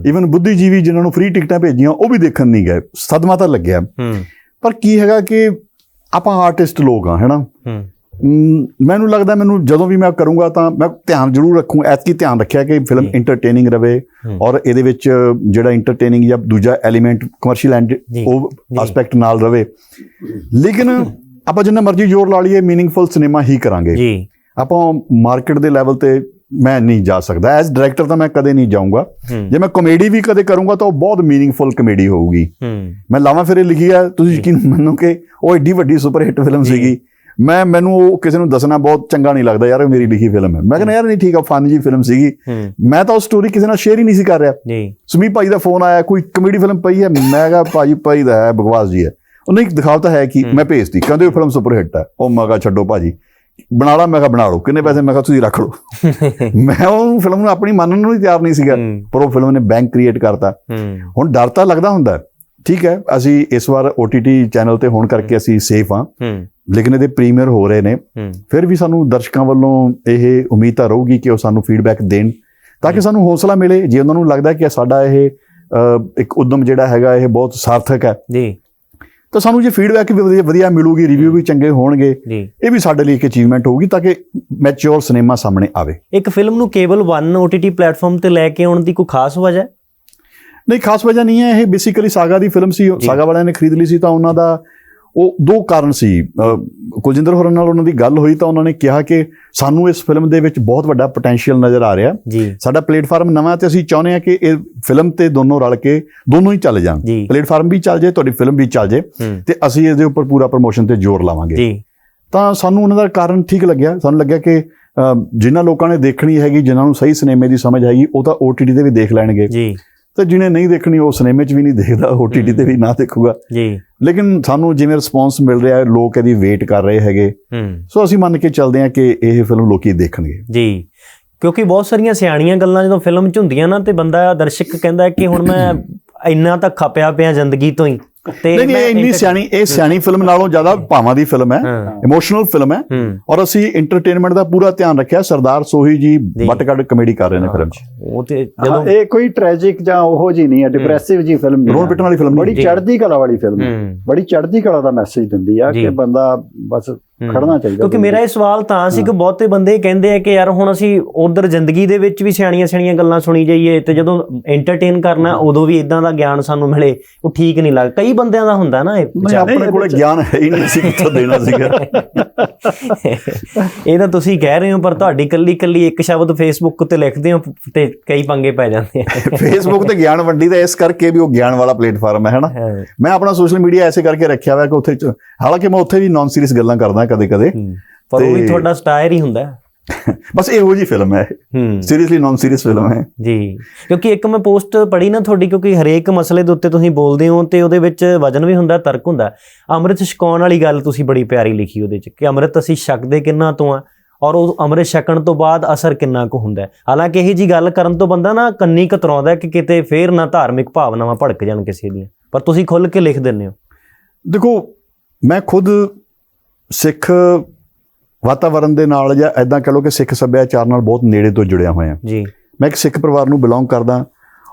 ਈਵਨ ਬੁੱਧੀਜੀਵੀ ਜਿਨ੍ਹਾਂ ਨੂੰ ਫ੍ਰੀ ਟਿਕਟਾਂ ਭੇਜੀਆਂ ਉਹ ਵੀ ਦੇਖਣ ਨਹੀਂ ਗਏ। ਸਦਮਾ ਤਾਂ ਲੱਗਿਆ। ਪਰ ਕੀ ਹੈਗਾ ਕਿ ਆਪਾਂ ਆਰਟਿਸਟ ਲੋਕ ਆ ਹੈਨਾ ਮੈਨੂੰ ਲੱਗਦਾ ਮੈਨੂੰ ਜਦੋਂ ਵੀ ਮੈਂ ਕਰੂੰਗਾ ਤਾਂ ਮੈਂ ਧਿਆਨ ਜ਼ਰੂਰ ਰੱਖੂੰ ਐਤਕੀ ਧਿਆਨ ਰੱਖਿਆ ਕਿ ਫਿਲਮ। ਇੰਟਰਟੇਨਿੰਗ ਰਵੇ। ਔਰ ਇਹਦੇ ਵਿੱਚ ਜਿਹੜਾ ਇੰਟਰਟੇਨਿੰਗ ਜਾਂ ਦੂਜਾ ਐਲੀਮੈਂਟ ਕਮਰਸ਼ੀਅਲ ਐਂਡ। ਉਹ। ਐਸਪੈਕਟ ਨਾਲ ਰਵੇ। ਲੇਕਿਨ ਆਪਾਂ ਜਿੰਨਾ ਮਰਜ਼ੀ ਜ਼ੋਰ ਲਾ ਲਈਏ ਮੀਨਿੰਗਫੁਲ ਸਿਨੇਮਾ ਹੀ ਕਰਾਂਗੇ। ਜੀ। ਆਪਾਂ ਮਾਰਕੀਟ ਦੇ ਲੈਵਲ ਤੇ ਮੈਂ ਨਹੀਂ ਜਾ ਸਕਦਾ। ਐਜ਼ ਡਾਇਰੈਕਟਰ ਤਾਂ ਮੈਂ ਕਦੇ ਨਹੀਂ ਜਾਊਂਗਾ। ਜੇ ਮੈਂ ਕਾਮੇਡੀ ਵੀ ਕਦੇ ਕਰੂੰਗਾ ਤਾਂ ਉਹ ਬਹੁਤ ਮੀਨਿੰਗਫੁਲ ਕਾਮੇਡੀ ਹੋਊਗੀ। ਮੈਂ ਲਾਵਾਂ ਫੇਰੇ ਲਿਖੀ ਆ ਤੁਸੀਂ ਯਕੀਨ ਮੰਨੋ ਕਿ ਉਹ ਏਡੀ ਵੱਡੀ ਸੁਪਰ ਹਿੱਟ ਫਿਲਮ। ਸੀਗੀ। ਮੈਂ ਮੈਨੂੰ ਉਹ ਕਿਸੇ ਨੂੰ ਦੱਸਣਾ ਬਹੁਤ ਚੰਗਾ ਨਹੀਂ ਲੱਗਦਾ। ਯਾਰ ਇਹ ਮੇਰੀ ਲਿਖੀ ਫਿਲਮ ਹੈ। ਮੈਂ ਕਹਿੰਦਾ ਯਾਰ ਨਹੀਂ ਠੀਕ ਆ ਫਨ ਜੀ ਫਿਲਮ ਸੀਗੀ। ਮੈਂ ਤਾਂ ਉਹ ਸਟੋਰੀ ਕਿਸੇ ਨਾਲ ਸ਼ੇਅਰ ਹੀ ਨਹੀਂ ਸੀ ਕਰ ਰਿਹਾ। ਜੀ। ਸੁਮੀਤ ਭਾਈ ਦਾ ਫੋਨ ਆਇਆ ਕੋਈ ਕਮੇਡੀ ਫਿਲਮ ਪਈ ਹੈ? ਮੈਂ ਕਿਹਾ ਭਾਜੀ ਭਾਈ ਦਾ ਹੈ ਬਕਵਾਸ ਜੀ ਹੈ। ਉਹਨੇ ਇੱਕ ਦਿਖਾਵਤਾ ਹੈ ਕਿ। ਮੈਂ ਭੇਜਤੀ। ਕਹਿੰਦੇ ਉਹ ਫਿਲਮ ਸੁਪਰ ਹਿੱਟ ਹੈ। ਉਹ ਮੈਂ ਕਿਹਾ ਛੱਡੋ ਭਾਜੀ। ਬਣਾ ਲਾ ਮੈਂ ਕਿਹਾ ਬਣਾ ਲਓ। ਕਿੰਨੇ ਪੈਸੇ? ਮੈਂ ਕਿਹਾ ਤੁਸੀਂ ਰੱਖ ਲਓ। ਮੈਂ ਉਹ ਫਿਲਮ ਨੂੰ ਆਪਣੀ ਮੰਨਣ ਨੂੰ ਹੀ ਤਿਆਰ ਨਹੀਂ ਸੀਗਾ ਪਰ ਉਹ ਫਿਲਮ ਨੇ ਬੈਂਕ ਕ੍ਰੀਏਟ ਕਰਤਾ। ਹੁਣ ਡਰ ਤਾਂ ਲੱਗਦਾ ਹੁੰਦਾ। ਠੀਕ ਹੈ ਅਸੀਂ ਇਸ ਵਾਰ OTT ਚੈਨਲ ਤੇ ਹੋਣ ਕਰਕੇ ਅਸੀਂ ਸੇਫ ਹੂੰ। ਲੇਕਿਨ ਇਹਦੇ ਪ੍ਰੀਮੀਅਰ ਹੋ ਰਹੇ ਨੇ। ਫਿਰ ਵੀ ਸਾਨੂੰ ਦਰਸ਼ਕਾਂ ਵੱਲੋਂ ਇਹ ਉਮੀਦ ਤਾਂ ਰਹੂਗੀ ਕਿ ਉਹ ਸਾਨੂੰ ਫੀਡਬੈਕ ਦੇਣ ਤਾਂ ਕਿ ਸਾਨੂੰ ਹੌਸਲਾ ਮਿਲੇ। ਜੇ ਉਹਨਾਂ ਨੂੰ ਲੱਗਦਾ ਕਿ ਸਾਡਾ ਇਹ ਇੱਕ ਉਦਮ ਜਿਹੜਾ ਹੈਗਾ ਇਹ ਬਹੁਤ ਸਾਰਥਕ ਹੈ ਜੀ। ਤਾਂ ਸਾਨੂੰ ਜੇ ਫੀਡਬੈਕ ਵੀ ਵਧੀਆ ਮਿਲੂਗੀ ਰਿਵਿਊ ਵੀ ਚੰਗੇ ਹੋਣਗੇ ਇਹ ਵੀ ਸਾਡੇ ਲਈ ਇੱਕ ਅਚੀਵਮੈਂਟ ਹੋਊਗੀ ਤਾਂ ਕਿ ਮੈਚੁਰ ਸਿਨੇਮਾ ਸਾਹਮਣੇ ਆਵੇ। ਇੱਕ ਫਿਲਮ ਨੂੰ ਕੇਬਲ 1 OTT ਪਲੇਟਫਾਰਮ ਤੇ ਲੈ ਕੇ ਆਉਣ ਦੀ ਕੋਈ ਖਾਸ ਵਜ੍ਹਾ? ਹੈ ਨਹੀਂ ਖਾਸ ਵਜ੍ਹਾ ਨਹੀਂ ਹੈ। ਇਹ ਬੇਸਿਕਲੀ ਸਾਗਾ ਦੀ ਫਿਲਮ ਸੀ। ਸਾਗਾ ਵਾਲਿਆਂ ਨੇ ਖਰੀਦ ਲਈ ਸੀ ਤਾਂ ਉਹਨਾਂ ਦਾ ਉਹ ਦੋ ਕਾਰਨ ਸੀ। ਕੁਲਜਿੰਦਰ ਹੋਰਾਂ ਨਾਲ ਉਹਨਾਂ ਦੀ ਗੱਲ ਹੋਈ ਤਾਂ ਉਹਨਾਂ ਨੇ ਕਿਹਾ ਕਿ ਸਾਨੂੰ ਇਸ ਫਿਲਮ ਦੇ ਵਿੱਚ ਬਹੁਤ ਵੱਡਾ ਪੋਟੈਂਸ਼ੀਅਲ ਨਜ਼ਰ ਆ ਰਿਹਾ। ਸਾਡਾ ਪਲੇਟਫਾਰਮ ਨਵਾਂ ਤੇ ਅਸੀਂ ਚਾਹੁੰਦੇ ਹਾਂ ਕਿ ਇਹ ਫਿਲਮ ਤੇ ਦੋਨੋਂ ਰਲ ਕੇ ਦੋਨੋਂ ਹੀ ਚੱਲ ਜਾਣ। ਪਲੇਟਫਾਰਮ ਵੀ ਚੱਲ ਜਾਏ ਤੁਹਾਡੀ ਫਿਲਮ ਵੀ ਚੱਲ ਜਾਏ ਤੇ ਅਸੀਂ ਇਹਦੇ ਉੱਪਰ ਪੂਰਾ ਪ੍ਰੋਮੋਸ਼ਨ ਤੇ ਜ਼ੋਰ ਲਾਵਾਂਗੇ। ਤਾਂ ਸਾਨੂੰ ਉਹਨਾਂ ਦਾ ਕਾਰਨ ਠੀਕ ਲੱਗਿਆ। ਸਾਨੂੰ ਲੱਗਿਆ ਕਿ ਜਿਨ੍ਹਾਂ ਲੋਕਾਂ ਨੇ ਦੇਖਣੀ ਹੈਗੀ ਜਿਨ੍ਹਾਂ ਨੂੰ ਸਹੀ ਸਿਨੇਮੇ ਦੀ ਸਮਝ ਹੈਗੀ ਉਹ ਤਾਂ OTT ਤੇ ਵੀ ਦੇਖ ਲੈਣਗੇ। ਜੀ। ਤੇ ਜਿਹਨੇ ਨਹੀਂ ਦੇਖਣੀ ਉਹ ਸਿਨੇਮੇ 'ਚ ਵੀ ਨਹੀਂ ਦੇਖਦਾ OTT ਤੇ ਵੀ ਨਾ ਦੇਖੂਗਾ। ਜੀ। ਲੇਕਿਨ ਸਾਨੂੰ ਜਿਵੇਂ ਰਿਸਪੌਂਸ ਮਿਲ ਰਿਹਾ ਹੈ ਲੋਕ ਇਹਦੀ ਵੇਟ ਕਰ ਰਹੇ ਹੈਗੇ। ਹੂੰ। ਸੋ ਅਸੀਂ ਮੰਨ ਕੇ ਚੱਲਦੇ ਹਾਂ ਕਿ ਇਹ ਫਿਲਮ ਲੋਕੀ ਦੇਖਣਗੇ। ਜੀ। ਕਿਉਂਕਿ ਬਹੁਤ ਸਾਰੀਆਂ ਸਿਆਣੀਆਂ ਗੱਲਾਂ ਜਦੋਂ ਫਿਲਮ 'ਚ ਹੁੰਦੀਆਂ ਨਾ ਤੇ ਬੰਦਾ ਦਰਸ਼ਕ ਕਹਿੰਦਾ ਕਿ ਹੁਣ ਮੈਂ ਇੰਨਾ ਤਾਂ ਖਪਿਆ ਪਿਆ ਜ਼ਿੰਦਗੀ ਤੋਂ ਹੀ। ਤੇ ਨਹੀਂ ਇੰਨੀ ਸਿਆਣੀ ਇਹ ਸਿਆਣੀ ਫਿਲਮ ਨਾਲੋਂ ਜ਼ਿਆਦਾ ਭਾਵਾਂ ਦੀ ਫਿਲਮ ਹੈ। ਇਮੋਸ਼ਨਲ ਫਿਲਮ ਹੈ। ਔਰ ਅਸੀਂ ਐਂਟਰਟੇਨਮੈਂਟ ਦਾ ਪੂਰਾ ਧਿਆਨ ਰੱਖਿਆ ਸਰਦਾਰ ਸੋਹੀ ਜੀ ਵੱਟ ਕੱਢ ਕਮੇਡੀ ਕਰ ਰਹੇ ਨੇ ਫਿਲਮ 'ਚ। ਉਹ ਤੇ ਜਦੋਂ ਇਹ ਕੋਈ ਟ੍ਰੈਜਿਕ ਜਾਂ ਉਹੋ ਜੀ ਨਹੀਂ ਹੈ ਡਿਪਰੈਸਿਵ ਜੀ ਫਿਲਮ ਨਹੀਂ ਰੋਣ। ਪਿੱਟਣ ਵਾਲੀ ਫਿਲਮ ਬੜੀ ਚੜ੍ਹਦੀ ਕਲਾ ਵਾਲੀ ਫਿਲਮ ਹੈ। ਬੜੀ ਚੜ੍ਹਦੀ ਕਲਾ ਦਾ ਮੈਸੇਜ ਦਿੰਦੀ ਆ। ਕਿ ਬੰਦਾ ਬਸ ਖੜਨਾ ਚਾਹੀਦਾ ਕਿਉਂਕਿ ਮੇਰਾ ਇਹ ਸਵਾਲ ਤਾਂ ਸੀ ਕਿ ਬਹੁਤੇ ਬੰਦੇ ਇਹ ਕਹਿੰਦੇ ਆ ਕਿ ਯਾਰ ਹੁਣ ਅਸੀਂ ਉਧਰ ਜ਼ਿੰਦਗੀ ਦੇ ਵਿੱਚ ਵੀ ਸਿਆਣੀਆਂ ਸਿਆਣੀਆਂ ਗੱਲਾਂ ਸੁਣੀ ਜਾਈਏ ਤੇ ਜਦੋਂ ਐਂਟਰਟੇਨ ਕਰਨਾ ਉਦੋਂ ਵੀ ਇਦਾਂ ਦਾ ਗਿਆਨ ਸਾਨੂੰ ਮਿਲੇ ਉਹ ਠੀਕ ਨਹੀਂ ਲੱਗਦਾ ਕਈ ਬੰਦਿਆਂ ਦਾ ਹੁੰਦਾ ਨਾ ਇਹ। ਆਪਣੇ ਕੋਲੇ ਗਿਆਨ ਹੈ ਹੀ ਨਹੀਂ ਸੀ ਕਿੱਥੋਂ ਦੇਣਾ ਸੀਗਾ। [LAUGHS] ਇਹ ਤਾਂ ਤੁਸੀਂ ਕਹਿ ਰਹੇ ਹੋ ਪਰ ਤੁਹਾਡੀ ਕੱਲੀ ਕੱਲੀ ਇੱਕ ਸ਼ਬਦ ਫੇਸਬੁੱਕ ਤੇ ਲਿਖਦੇ ਹੋ ਤੇ ਕਈ ਪੰਗੇ ਪੈ ਜਾਂਦੇ ਆ। [LAUGHS] ਫੇਸਬੁੱਕ ਤੇ ਗਿਆਨ ਵੰਡੀ ਦਾ ਇਸ ਕਰਕੇ ਵੀ ਉਹ ਗਿਆਨ ਵਾਲਾ ਪਲੇਟਫਾਰਮ ਹੈ ਹਨਾ। ਮੈਂ ਆਪਣਾ ਸੋਸ਼ਲ ਮੀਡੀਆ ਐਸੇ ਕਰਕੇ ਰੱਖਿਆ ਹੋਇਆ ਕਿ ਉੱਥੇ ਹਾਲਾਂਕਿ ਮੈਂ ਉੱਥੇ ਵੀ ਨਾਨ ਸੀਰੀਅਸ ਗੱਲਾਂ ਕਰਦਾ ਕਦੇ ਕਦੇ ਹੂੰ। ਪਰ ਉਹ ਵੀ ਤੁਹਾਡਾ ਸਟਾਇਰ ਹੀ ਹੁੰਦਾ। ਬਸ ਇਹੋ ਜੀ ਫਿਲਮ ਹੈ। ਸੀਰੀਅਸਲੀ ਨਾਨ ਸੀਰੀਅਸ ਫਿਲਮ ਹੈ। ਜੀ। ਕਿਉਂਕਿ ਇੱਕ ਮੈਂ ਪੋਸਟ ਪੜ੍ਹੀ ਨਾ ਤੁਹਾਡੀ ਕਿਉਂਕਿ ਹਰੇਕ ਮਸਲੇ ਦੇ ਉੱਤੇ ਤੁਸੀਂ ਬੋਲਦੇ ਹੋ ਤੇ ਉਹਦੇ ਵਿੱਚ ਵਜਨ ਵੀ ਹੁੰਦਾ ਤਰਕ ਹੁੰਦਾ। ਅੰਮ੍ਰਿਤ ਛਕਾਉਣ ਵਾਲੀ ਗੱਲ ਤੁਸੀਂ ਬੜੀ ਪਿਆਰੀ ਲਿਖੀ ਉਹਦੇ ਚ ਕਿ ਅੰਮ੍ਰਿਤ ਅਸੀਂ ਛਕਦੇ ਕਿੰਨਾ ਤੋਂ ਆ ਔਰ ਉਹ ਅੰਮ੍ਰਿਤ ਛਕਣ ਤੋਂ ਬਾਅਦ ਅਸਰ ਕਿੰਨਾ ਕੁ ਹੁੰਦਾ। ਹਾਲਾਂਕਿ ਇਹ ਜੀ ਗੱਲ ਕਰਨ ਤੋਂ ਬੰਦਾ ਨਾ ਕੰਨੀ ਕਤਰਾਉਂਦਾ ਕਿ ਕਿਤੇ ਫੇਰ ਨਾ ਧਾਰਮਿਕ ਭਾਵਨਾਵਾਂ ਭੜਕ ਜਾਣ ਕਿਸੇ ਦੀਆਂ। ਪਰ ਤੁਸੀਂ ਖੁੱਲ ਕੇ ਲਿਖ ਦਿੰਦੇ ਹੋ। ਦੇਖੋ ਮੈਂ ਖੁਦ ਸਿੱਖ ਵਾਤਾਵਰਣ ਦੇ ਨਾਲ ਜਾਂ ਐਦਾਂ ਕਹ ਲਓ ਕਿ ਸਿੱਖ ਸੱਭਿਆਚਾਰ ਨਾਲ ਬਹੁਤ ਨੇੜੇ ਤੋਂ ਜੁੜਿਆ ਹੋਇਆ। ਜੀ। ਮੈਂ ਇੱਕ ਸਿੱਖ ਪਰਿਵਾਰ ਨੂੰ ਬਿਲੋਂਗ ਕਰਦਾ।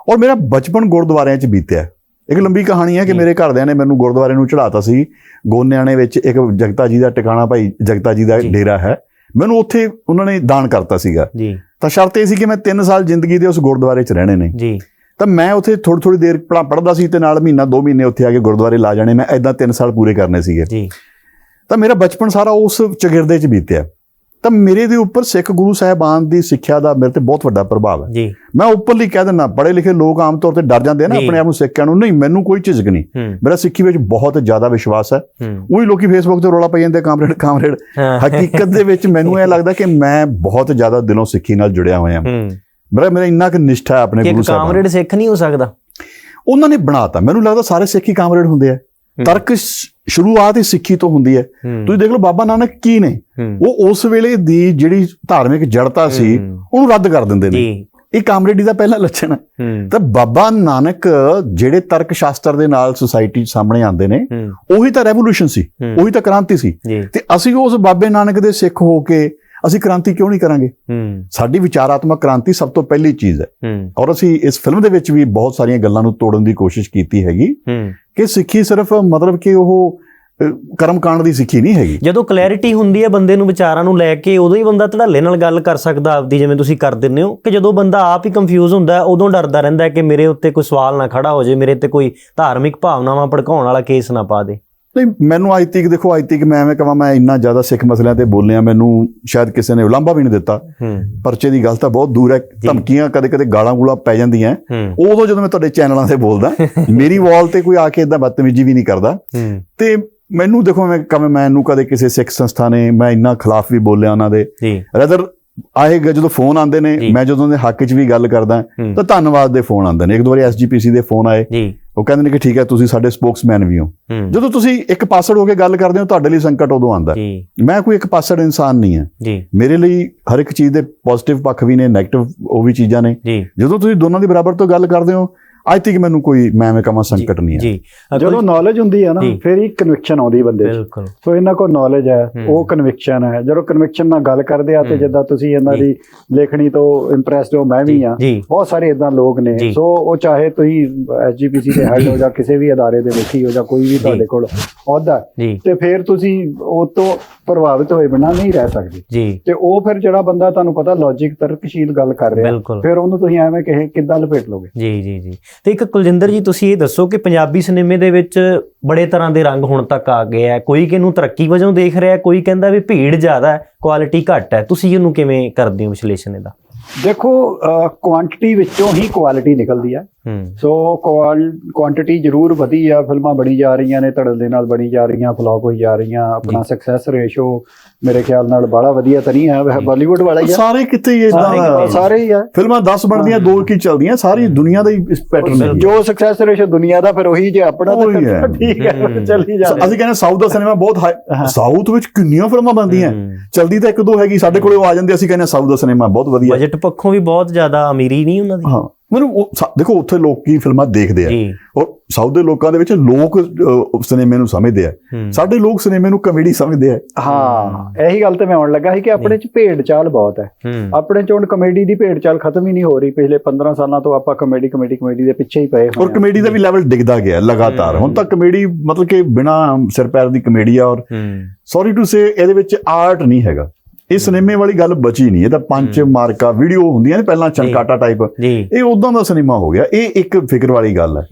ਔਰ ਮੇਰਾ ਬਚਪਨ ਗੁਰਦੁਆਰਿਆਂ 'ਚ ਬੀਤਿਆ। ਇੱਕ ਲੰਬੀ ਕਹਾਣੀ ਹੈ ਕਿ ਮੇਰੇ ਘਰਦਿਆਂ ਨੇ ਮੈਨੂੰ ਗੁਰਦੁਆਰੇ ਨੂੰ ਚੜਾਤਾ ਸੀ। ਗੋਨਿਆਣੇ ਵਿੱਚ ਇੱਕ ਜਗਤਾ ਜੀ ਦਾ ਟਿਕਾਣਾ ਭਾਈ ਜਗਤਾ ਜੀ ਦਾ। ਡੇਰਾ ਹੈ। ਮੈਨੂੰ ਉੱਥੇ ਉਹਨਾਂ ਨੇ ਦਾਨ ਕਰਤਾ ਸੀਗਾ। ਜੀ। ਤਾਂ ਸ਼ਰਤ ਇਹ ਸੀ ਕਿ ਮੈਂ 3 ਸਾਲ ਜ਼ਿੰਦਗੀ ਦੇ ਉਸ ਗੁਰਦੁਆਰੇ 'ਚ ਰਹਿਣੇ ਨੇ। ਜੀ। ਤਾਂ ਮੈਂ ਉੱਥੇ ਥੋੜੀ ਥੋੜੀ ਦੇਰ ਪੜਾ ਪੜਦਾ ਸੀ ਤੇ ਨਾਲ ਮਹੀਨਾ 2 ਮਹੀਨੇ ਉੱਥੇ ਆ ਕੇ ਗੁਰਦੁਆਰੇ ਲਾ ਜਾਣੇ। ਮੈਂ ਐਦਾਂ 3 ਸਾਲ ਪੂਰੇ ਕਰਨੇ ਸੀਗੇ। ਜੀ। ਤਾਂ ਮੇਰਾ ਬਚਪਨ ਸਾਰਾ ਉਸ ਚਗਿਰਦੇ 'ਚ ਬੀਤਿਆ। ਤਾਂ ਮੇਰੇ ਦੇ ਉੱਪਰ ਸਿੱਖ ਗੁਰੂ ਸਾਹਿਬਾਨ ਦੀ ਸਿੱਖਿਆ ਦਾ ਮੇਰੇ ਤੇ ਬਹੁਤ ਵੱਡਾ ਪ੍ਰਭਾਵ ਹੈ। ਜੀ। ਮੈਂ ਉੱਪਰਲੀ ਕਹਿ ਦਿੰਦਾ ਪੜ੍ਹੇ ਲਿਖੇ ਲੋਕ ਆਮ ਤੌਰ ਤੇ ਡਰ ਜਾਂਦੇ ਨਾ। ਆਪਣੇ ਆਪ ਨੂੰ ਸਿੱਖਿਆ ਨੂੰ ਨਹੀਂ ਮੈਨੂੰ ਕੋਈ ਝਿਜਕ ਨਹੀਂ। ਮੇਰਾ ਸਿੱਖੀ ਵਿੱਚ ਬਹੁਤ ਜ਼ਿਆਦਾ ਵਿਸ਼ਵਾਸ ਹੈ। ਉਹੀ ਲੋਕੀ ਫੇਸਬੁੱਕ ਤੇ ਰੋਲਾ ਪਾਈ ਜਾਂਦੇ ਕਾਮਰੇਡ ਕਾਮਰੇਡ। ਹਕੀਕਤ ਦੇ ਵਿੱਚ ਮੈਨੂੰ ਇਹ ਲੱਗਦਾ ਕਿ ਮੈਂ ਬਹੁਤ ਜ਼ਿਆਦਾ ਦਿਲੋਂ ਸਿੱਖੀ ਨਾਲ ਜੁੜਿਆ ਹੋਇਆ ਹੂੰ। ਮੇਰਾ ਮੇਰਾ ਇੰਨਾ ਕਿ ਨਿਸ਼ਠਾ ਹੈ ਆਪਣੇ ਗੁਰੂ ਇੱਕ ਸਾਹਿਬਾਨ ਕਾਮਰੇਡ ਸਿੱਖ ਨਹੀਂ ਹੋ ਸਕਦਾ। ਉਹਨਾਂ ਨੇ ਬਣਾਤਾ। ਮੈਨੂੰ ਲੱਗਦਾ ਸਾਰੇ ਸਿੱਖ ਹੀ ਕਾਮਰੇਡ ਹੁੰਦੇ ਆ। ਤਰਕ ਸ਼ੁਰੂਆਤ ਹੀ ਸਿੱਖੀ ਤੋਂ ਹੁੰਦੀ ਹੈ। ਤੁਸੀਂ ਦੇਖ ਲਓ ਬਾਬਾ ਨਾਨਕ ਕੀ ਨੇ। ਉਹ ਉਸ ਵੇਲੇ ਦੀ ਜਿਹੜੀ ਧਾਰਮਿਕ ਜੜਤਾ ਸੀ। ਉਹਨੂੰ ਰੱਦ ਕਰ ਦਿੰਦੇ ਨੇ। ਇਹ ਕਾਮਰੇਡੀ ਦਾ ਪਹਿਲਾ ਲੱਛਣ ਹੈ। ਤਾਂ ਬਾਬਾ ਨਾਨਕ ਜਿਹੜੇ ਤਰਕ ਸ਼ਾਸਤਰ ਦੇ ਨਾਲ ਸੁਸਾਇਟੀ ਸਾਹਮਣੇ ਆਉਂਦੇ ਨੇ ਉਹੀ ਤਾਂ ਰੈਵੋਲੂਸ਼ਨ ਸੀ। ਉਹੀ ਤਾਂ ਕ੍ਰਾਂਤੀ ਸੀ। ਤੇ ਅਸੀਂ ਉਸ ਬਾਬੇ ਨਾਨਕ ਦੇ ਸਿੱਖ ਹੋ ਕੇ ਅਸੀਂ ਕ੍ਰਾਂਤੀ ਕਿਉਂ ਨਹੀਂ ਕਰਾਂਗੇ? ਸਾਡੀ ਵਿਚਾਰਾਤਮਕ ਕ੍ਰਾਂਤੀ ਸਭ ਤੋਂ ਪਹਿਲੀ ਚੀਜ਼ ਹੈ। ਔਰ ਅਸੀਂ ਇਸ ਫਿਲਮ ਦੇ ਵਿੱਚ ਵੀ ਬਹੁਤ ਸਾਰੀਆਂ ਗੱਲਾਂ ਨੂੰ ਤੋੜਨ ਦੀ ਕੋਸ਼ਿਸ਼ ਕੀਤੀ ਹੈਗੀ। ਕਿ ਸਿੱਖੀ ਸਿਰਫ ਮਤਲਬ ਕਿ ਉਹ ਕਰਮਕਾਂਡ ਦੀ ਸਿੱਖੀ ਨਹੀਂ ਹੈਗੀ। ਜਦੋਂ ਕਲੈਰਿਟੀ ਹੁੰਦੀ ਹੈ ਬੰਦੇ ਨੂੰ ਵਿਚਾਰਾਂ ਨੂੰ ਲੈ ਕੇ ਉਦੋਂ ਹੀ ਬੰਦਾ ਧੜੱਲੇ ਨਾਲ ਗੱਲ ਕਰ ਸਕਦਾ ਆਪਦੀ ਜਿਵੇਂ ਤੁਸੀਂ ਕਰ ਦਿੰਦੇ ਹੋ। ਕਿ ਜਦੋਂ ਬੰਦਾ ਆਪ ਹੀ ਕੰਫਿਊਜ਼ ਹੁੰਦਾ ਹੈ, ਉਦੋਂ ਡਰਦਾ ਰਹਿੰਦਾ ਹੈ ਕਿ ਮੇਰੇ ਉੱਤੇ ਕੋਈ ਸਵਾਲ ਨਾ ਖੜਾ ਹੋ ਜਾਏ ਮੇਰੇ ਤੇ ਕੋਈ ਧਾਰਮਿਕ ਭਾਵਨਾਵਾਂ ਭੜਕਾਉਣ ਵਾਲਾ ਕੇਸ ਨਾ ਪਾ ਦੇ। ਨਹੀਂ ਮੈਨੂੰ ਅੱਜ ਤੱਕ ਦੇਖੋ ਅੱਜ ਤੱਕ ਮੈਂ ਐਵੇਂ ਕਹਾਂ ਮੈਂ ਇੰਨਾ ਜ਼ਿਆਦਾ ਸਿੱਖ ਮਸਲਿਆਂ ਤੇ ਬੋਲਿਆ ਮੈਨੂੰ ਸ਼ਾਇਦ ਕਿਸੇ ਨੇ ਉਲਾਂਭਾ ਵੀ ਨਹੀਂ ਦਿੱਤਾ। ਪਰਚੇ ਦੀ ਗੱਲ ਤਾਂ ਬਹੁਤ ਦੂਰ ਹੈ ਧਮਕੀਆਂ ਕਦੇ ਕਦੇ ਗਾਲਾਂ ਗੂਲਾਂ ਪੈ ਜਾਂਦੀਆਂ ਉਦੋਂ ਜਦੋਂ ਮੈਂ ਤੁਹਾਡੇ ਚੈਨਲਾਂ ਤੇ ਬੋਲਦਾ [LAUGHS] ਮੇਰੀ ਵਾਲ ਤੇ ਕੋਈ ਆ ਕੇ ਇਦਾਂ ਬਦਤਮੀਜ਼ੀ ਵੀ ਨਹੀਂ ਕਰਦਾ। ਤੇ ਮੈਨੂੰ ਦੇਖੋ ਮੈਂ ਕਵੇਂ ਮੈਨੂੰ ਕਦੇ ਕਿਸੇ ਸਿੱਖ ਸੰਸਥਾ ਨੇ ਮੈਂ ਇੰਨਾ ਖਿਲਾਫ ਵੀ ਬੋਲਿਆ ਉਹਨਾਂ ਦੇ। ਰਦਰ ਆਏਗਾ ਜਦੋਂ ਫੋਨ ਆਉਂਦੇ ਨੇ। ਮੈਂ ਜਦੋਂ ਦੇ ਹੱਕ 'ਚ ਵੀ ਗੱਲ ਕਰਦਾ। ਤਾਂ ਧੰਨਵਾਦ ਦੇ ਫੋਨ ਆਉਂਦੇ ਨੇ। ਇੱਕ ਦੋ ਵਾਰੀ ਐਸਜੀਪੀਸੀ ਦੇ ਫੋਨ ਆਏ। ਉਹ ਕਹਿੰਦੇ ਨੇ ਕਿ ਠੀਕ ਹੈ ਤੁਸੀਂ ਸਾਡੇ ਸਪੋਕਸਮੈਨ ਵੀ ਹੋ। ਜਦੋਂ ਤੁਸੀਂ ਇੱਕ ਪਾਸੜ ਹੋ ਕੇ ਗੱਲ ਕਰਦੇ ਹੋ ਤੁਹਾਡੇ ਲਈ ਸੰਕਟ ਉਦੋਂ ਆਉਂਦਾ। ਮੈਂ ਕੋਈ ਇੱਕ ਪਾਸੜ ਇਨਸਾਨ ਨਹੀਂ ਹਾਂ। ਮੇਰੇ ਲਈ ਹਰ ਇੱਕ ਚੀਜ਼ ਦੇ ਪੋਜ਼ਿਟਿਵ ਪੱਖ ਵੀ ਨੇ 네ਗੇਟਿਵ ਉਹ ਵੀ ਚੀਜ਼ਾਂ ਨੇ। ਜਦੋਂ ਤੁਸੀਂ ਦੋਨਾਂ ਦੀ ਬਰਾਬਰ ਤੋਂ ਗੱਲ ਕਰਦੇ ਹੋ ਅੱਜ ਤੱਕ ਮੈਨੂੰ ਕੋਈ ਮੈਂ ਐਵੇਂ ਕਹਾਂ ਸੰਕਟ ਨਹੀਂ ਹੈ। ਜੀ। ਜਦੋਂ ਨੌਲੇਜ ਹੁੰਦੀ ਹੈ ਨਾ। ਫਿਰ ਹੀ ਕਨਵਿਕਸ਼ਨ ਆਉਂਦੀ ਬੰਦੇ 'ਚ। ਸੋ ਇਹਨਾਂ ਕੋਲ ਨੌਲੇਜ ਹੈ। ਉਹ ਕਨਵਿਕਸ਼ਨ ਹੈ। ਜਦੋਂ ਕਨਵਿਕਸ਼ਨ ਨਾਲ ਗੱਲ ਕਰਦੇ ਆ ਤੇ। ਜਿੱਦਾਂ ਤੁਸੀਂ ਇਹਨਾਂ। ਦੀ ਲੇਖਣੀ ਤੋਂ ਇੰਪ੍ਰੈਸਡ ਹੋ ਮੈਂ ਵੀ ਆ ਬਹੁਤ ਸਾਰੇ ਇਦਾਂ ਲੋਕ ਨੇ। ਸੋ ਉਹ ਚਾਹੇ ਤੁਸੀਂ ਐਸਜੀਪੀਸੀ ਦੇ ਹੈਡ ਹੋ ਜਾਂ ਕਿਸੇ ਵੀ ਅਦਾਰੇ ਦੇ ਵਿੱਚ ਹੀ ਹੋ ਜਾਂ ਕੋਈ ਵੀ ਤੁਹਾਡੇ ਕੋਲ ਅਹੁਦਾ ਤੇ ਫਿਰ ਤੁਸੀਂ ਉਹ ਤੋਂ ਪ੍ਰਭਾਵਿਤ ਹੋਏ ਬਿਨਾਂ ਨਹੀਂ ਰਹਿ ਸਕਦੇ। ਤੇ ਉਹ ਫਿਰ ਜਿਹੜਾ ਬੰਦਾ ਤੁਹਾਨੂੰ ਪਤਾ ਲੌਜੀਕ ਤਰਕਸ਼ੀਲ ਗੱਲ ਕਰ ਰਿਹਾ ਫਿਰ ਉਹਨੂੰ ਤੁਸੀਂ ਐਵੇਂ ਕਹੇ ਕਿੱਦਾਂ ਲਪੇਟ ਲੋਗੇ? ਜੀ ਜੀ ਜੀ। ਤੇ ਇੱਕ ਕੁਲਜਿੰਦਰ ਜੀ, ਤੁਸੀਂ ਇਹ ਦੱਸੋ ਕਿ ਪੰਜਾਬੀ ਸਿਨੇਮੇ ਦੇ ਵਿੱਚ ਬੜੇ ਤਰ੍ਹਾਂ ਦੇ ਰੰਗ ਹੁਣ ਤੱਕ ਆ ਗਏ ਆ। ਕੋਈ ਕਿਹਨੂੰ ਤਰੱਕੀ ਵਜੋਂ ਦੇਖ ਰਿਹਾ, ਕੋਈ ਕਹਿੰਦਾ ਵੀ ਭੀੜ ਜ਼ਿਆਦਾ ਹੈ ਕੁਆਲਿਟੀ ਘੱਟ ਹੈ। ਤੁਸੀਂ ਇਹਨੂੰ ਕਿਵੇਂ ਕਰਦੇ ਹੋ ਵਿਸ਼ਲੇਸ਼ਣ ਇਹਦਾ? ਦੇਖੋ ਕੁਆਂਟੀਟੀ ਵਿੱਚੋਂ ਹੀ ਕੁਆਲਿਟੀ ਨਿਕਲਦੀ ਹੈ। ਸੋ ਕੁਆਂਟੀਟੀ ਜ਼ਰੂਰ ਵਧੀ ਆ ਫਿਲਮਾਂ ਬਣੀ ਜਾ ਰਹੀਆਂ ਨੇ ਧੜਲ ਦੇ ਨਾਲ ਬਣੀ ਜਾ ਰਹੀਆਂ ਫਲॉप ਹੋਈ ਜਾ ਰਹੀਆਂ ਆਪਣਾ ਸਕਸੈਸ ਰੇਸ਼ੋ ਮੇਰੇ ਖਿਆਲ ਨਾਲ ਬੜਾ ਵਧੀਆ ਤਾਂ ਨਹੀਂ ਹੈ ਬਾਲੀਵੁੱਡ ਵਾਲਾ ਹੀ ਆ ਸਾਰੇ ਕਿਤੇ ਹੀ ਇਦਾਂ। ਸਾਰੇ ਹੀ। ਆ ਫਿਲਮਾਂ 10 ਬਣਦੀਆਂ ਦੋ ਕੀ ਚੱਲਦੀਆਂ ਸਾਰੀ ਦੁਨੀਆ ਦਾ ਹੀ ਇਸ ਪੈਟਰਨ ਹੈ ਜੋ ਸਕਸੈਸ ਰੇਸ਼ੋ ਦੁਨੀਆ ਦਾ ਫਿਰ ਉਹੀ ਜੇ ਆਪਣਾ ਤਾਂ ਠੀਕ ਹੈ। ਚੱਲੀ ਜਾਂਦੇ ਅਸੀਂ ਕਹਿੰਦੇ ਸਾਊਥ ਦਾ ਸਿਨੇਮਾ ਬਹੁਤ ਸਾਊਥ ਵਿੱਚ ਕਿੰਨੀਆਂ ਫਿਲਮਾਂ ਬਣਦੀਆਂ। ਚਲਦੀ ਤਾਂ ਇੱਕ ਦੋ ਹੈਗੀ ਸਾਡੇ ਕੋਲੇ ਉਹ ਆ ਜਾਂਦੇ ਅਸੀਂ ਕਹਿੰਦੇ ਸਾਊਥ ਦਾ ਸਿਨੇਮਾ ਬਹੁਤ ਵਧੀਆ। ਬਜਟ ਪੱਖੋਂ ਵੀ ਬਹੁਤ ਜ਼ਿਆਦਾ ਅਮੀਰੀ ਨਹੀਂ ਉਹਨਾਂ ਦੀ। ਹਾਂ। ਮੈਨੂੰ ਦੇਖੋ ਉੱਥੇ ਲੋਕੀ ਫਿਲਮਾਂ ਦੇਖਦੇ ਆ। ਔਰ ਸਾਊਥ ਦੇ ਲੋਕਾਂ ਦੇ ਵਿੱਚ ਲੋਕ ਸਿਨੇਮੇ ਨੂੰ ਸਮਝਦੇ ਆ। ਹੂੰ। ਸਾਡੇ ਲੋਕ ਸਿਨੇਮੇ ਨੂੰ ਕਮੇਡੀ ਸਮਝਦੇ ਆ। ਹਾਂ ਇਹੀ ਗੱਲ ਤੇ ਮੈਂ ਆਉਣ ਲੱਗਾ ਸੀ ਕਿ ਆਪਣੇ ਚ ਭੇਡ ਚਾਲ ਬਹੁਤ ਹੈ। ਹੂੰ। ਆਪਣੇ ਚ ਹੁਣ ਕਮੇਡੀ ਦੀ ਭੇਡ ਚਾਲ ਖਤਮ ਹੀ ਨਹੀਂ ਹੋ ਰਹੀ। ਪਿਛਲੇ 15 ਸਾਲਾਂ ਤੋਂ ਆਪਾਂ ਕਮੇਡੀ ਕਮੇਡੀ ਕਮੇਡੀ ਦੇ ਪਿੱਛੇ ਹੀ ਪਏ ਹੋਏ ਔਰ ਹਾਂ। ਕਮੇਡੀ ਦਾ ਵੀ ਲੈਵਲ ਡਿੱਗਦਾ ਗਿਆ ਲਗਾਤਾਰ। ਹੁਣ ਤੱਕ ਕਮੇਡੀ ਮਤਲਬ ਕਿ ਬਿਨਾ ਸਿਰ ਪੈਰ ਦੀ ਕਮੇਡੀ ਆ ਔਰ ਹੂੰ। ਸੌਰੀ ਟੂ ਸੇ ਇਹਦੇ ਵਿੱਚ ਆਰਟ ਨਹੀਂ ਹੈਗਾ। ਇਹ ਸਿਨੇਮੇ ਵਾਲੀ ਗੱਲ ਬਚੀ ਨਹੀਂ ਇਹ ਤਾਂ ਪੰਜ ਮਾਰਕਾ ਵੀਡੀਓ ਹੁੰਦੀਆਂ ਨੇ ਪਹਿਲਾਂ ਚਨਕਾਟਾ ਟਾਈਪ ਇਹ ਉਦਾਂ ਦਾ ਸਿਨੇਮਾ ਹੋ ਗਿਆ ਇਹ ਇੱਕ ਫਿਕਰ ਵਾਲੀ ਗੱਲ ਹੈ।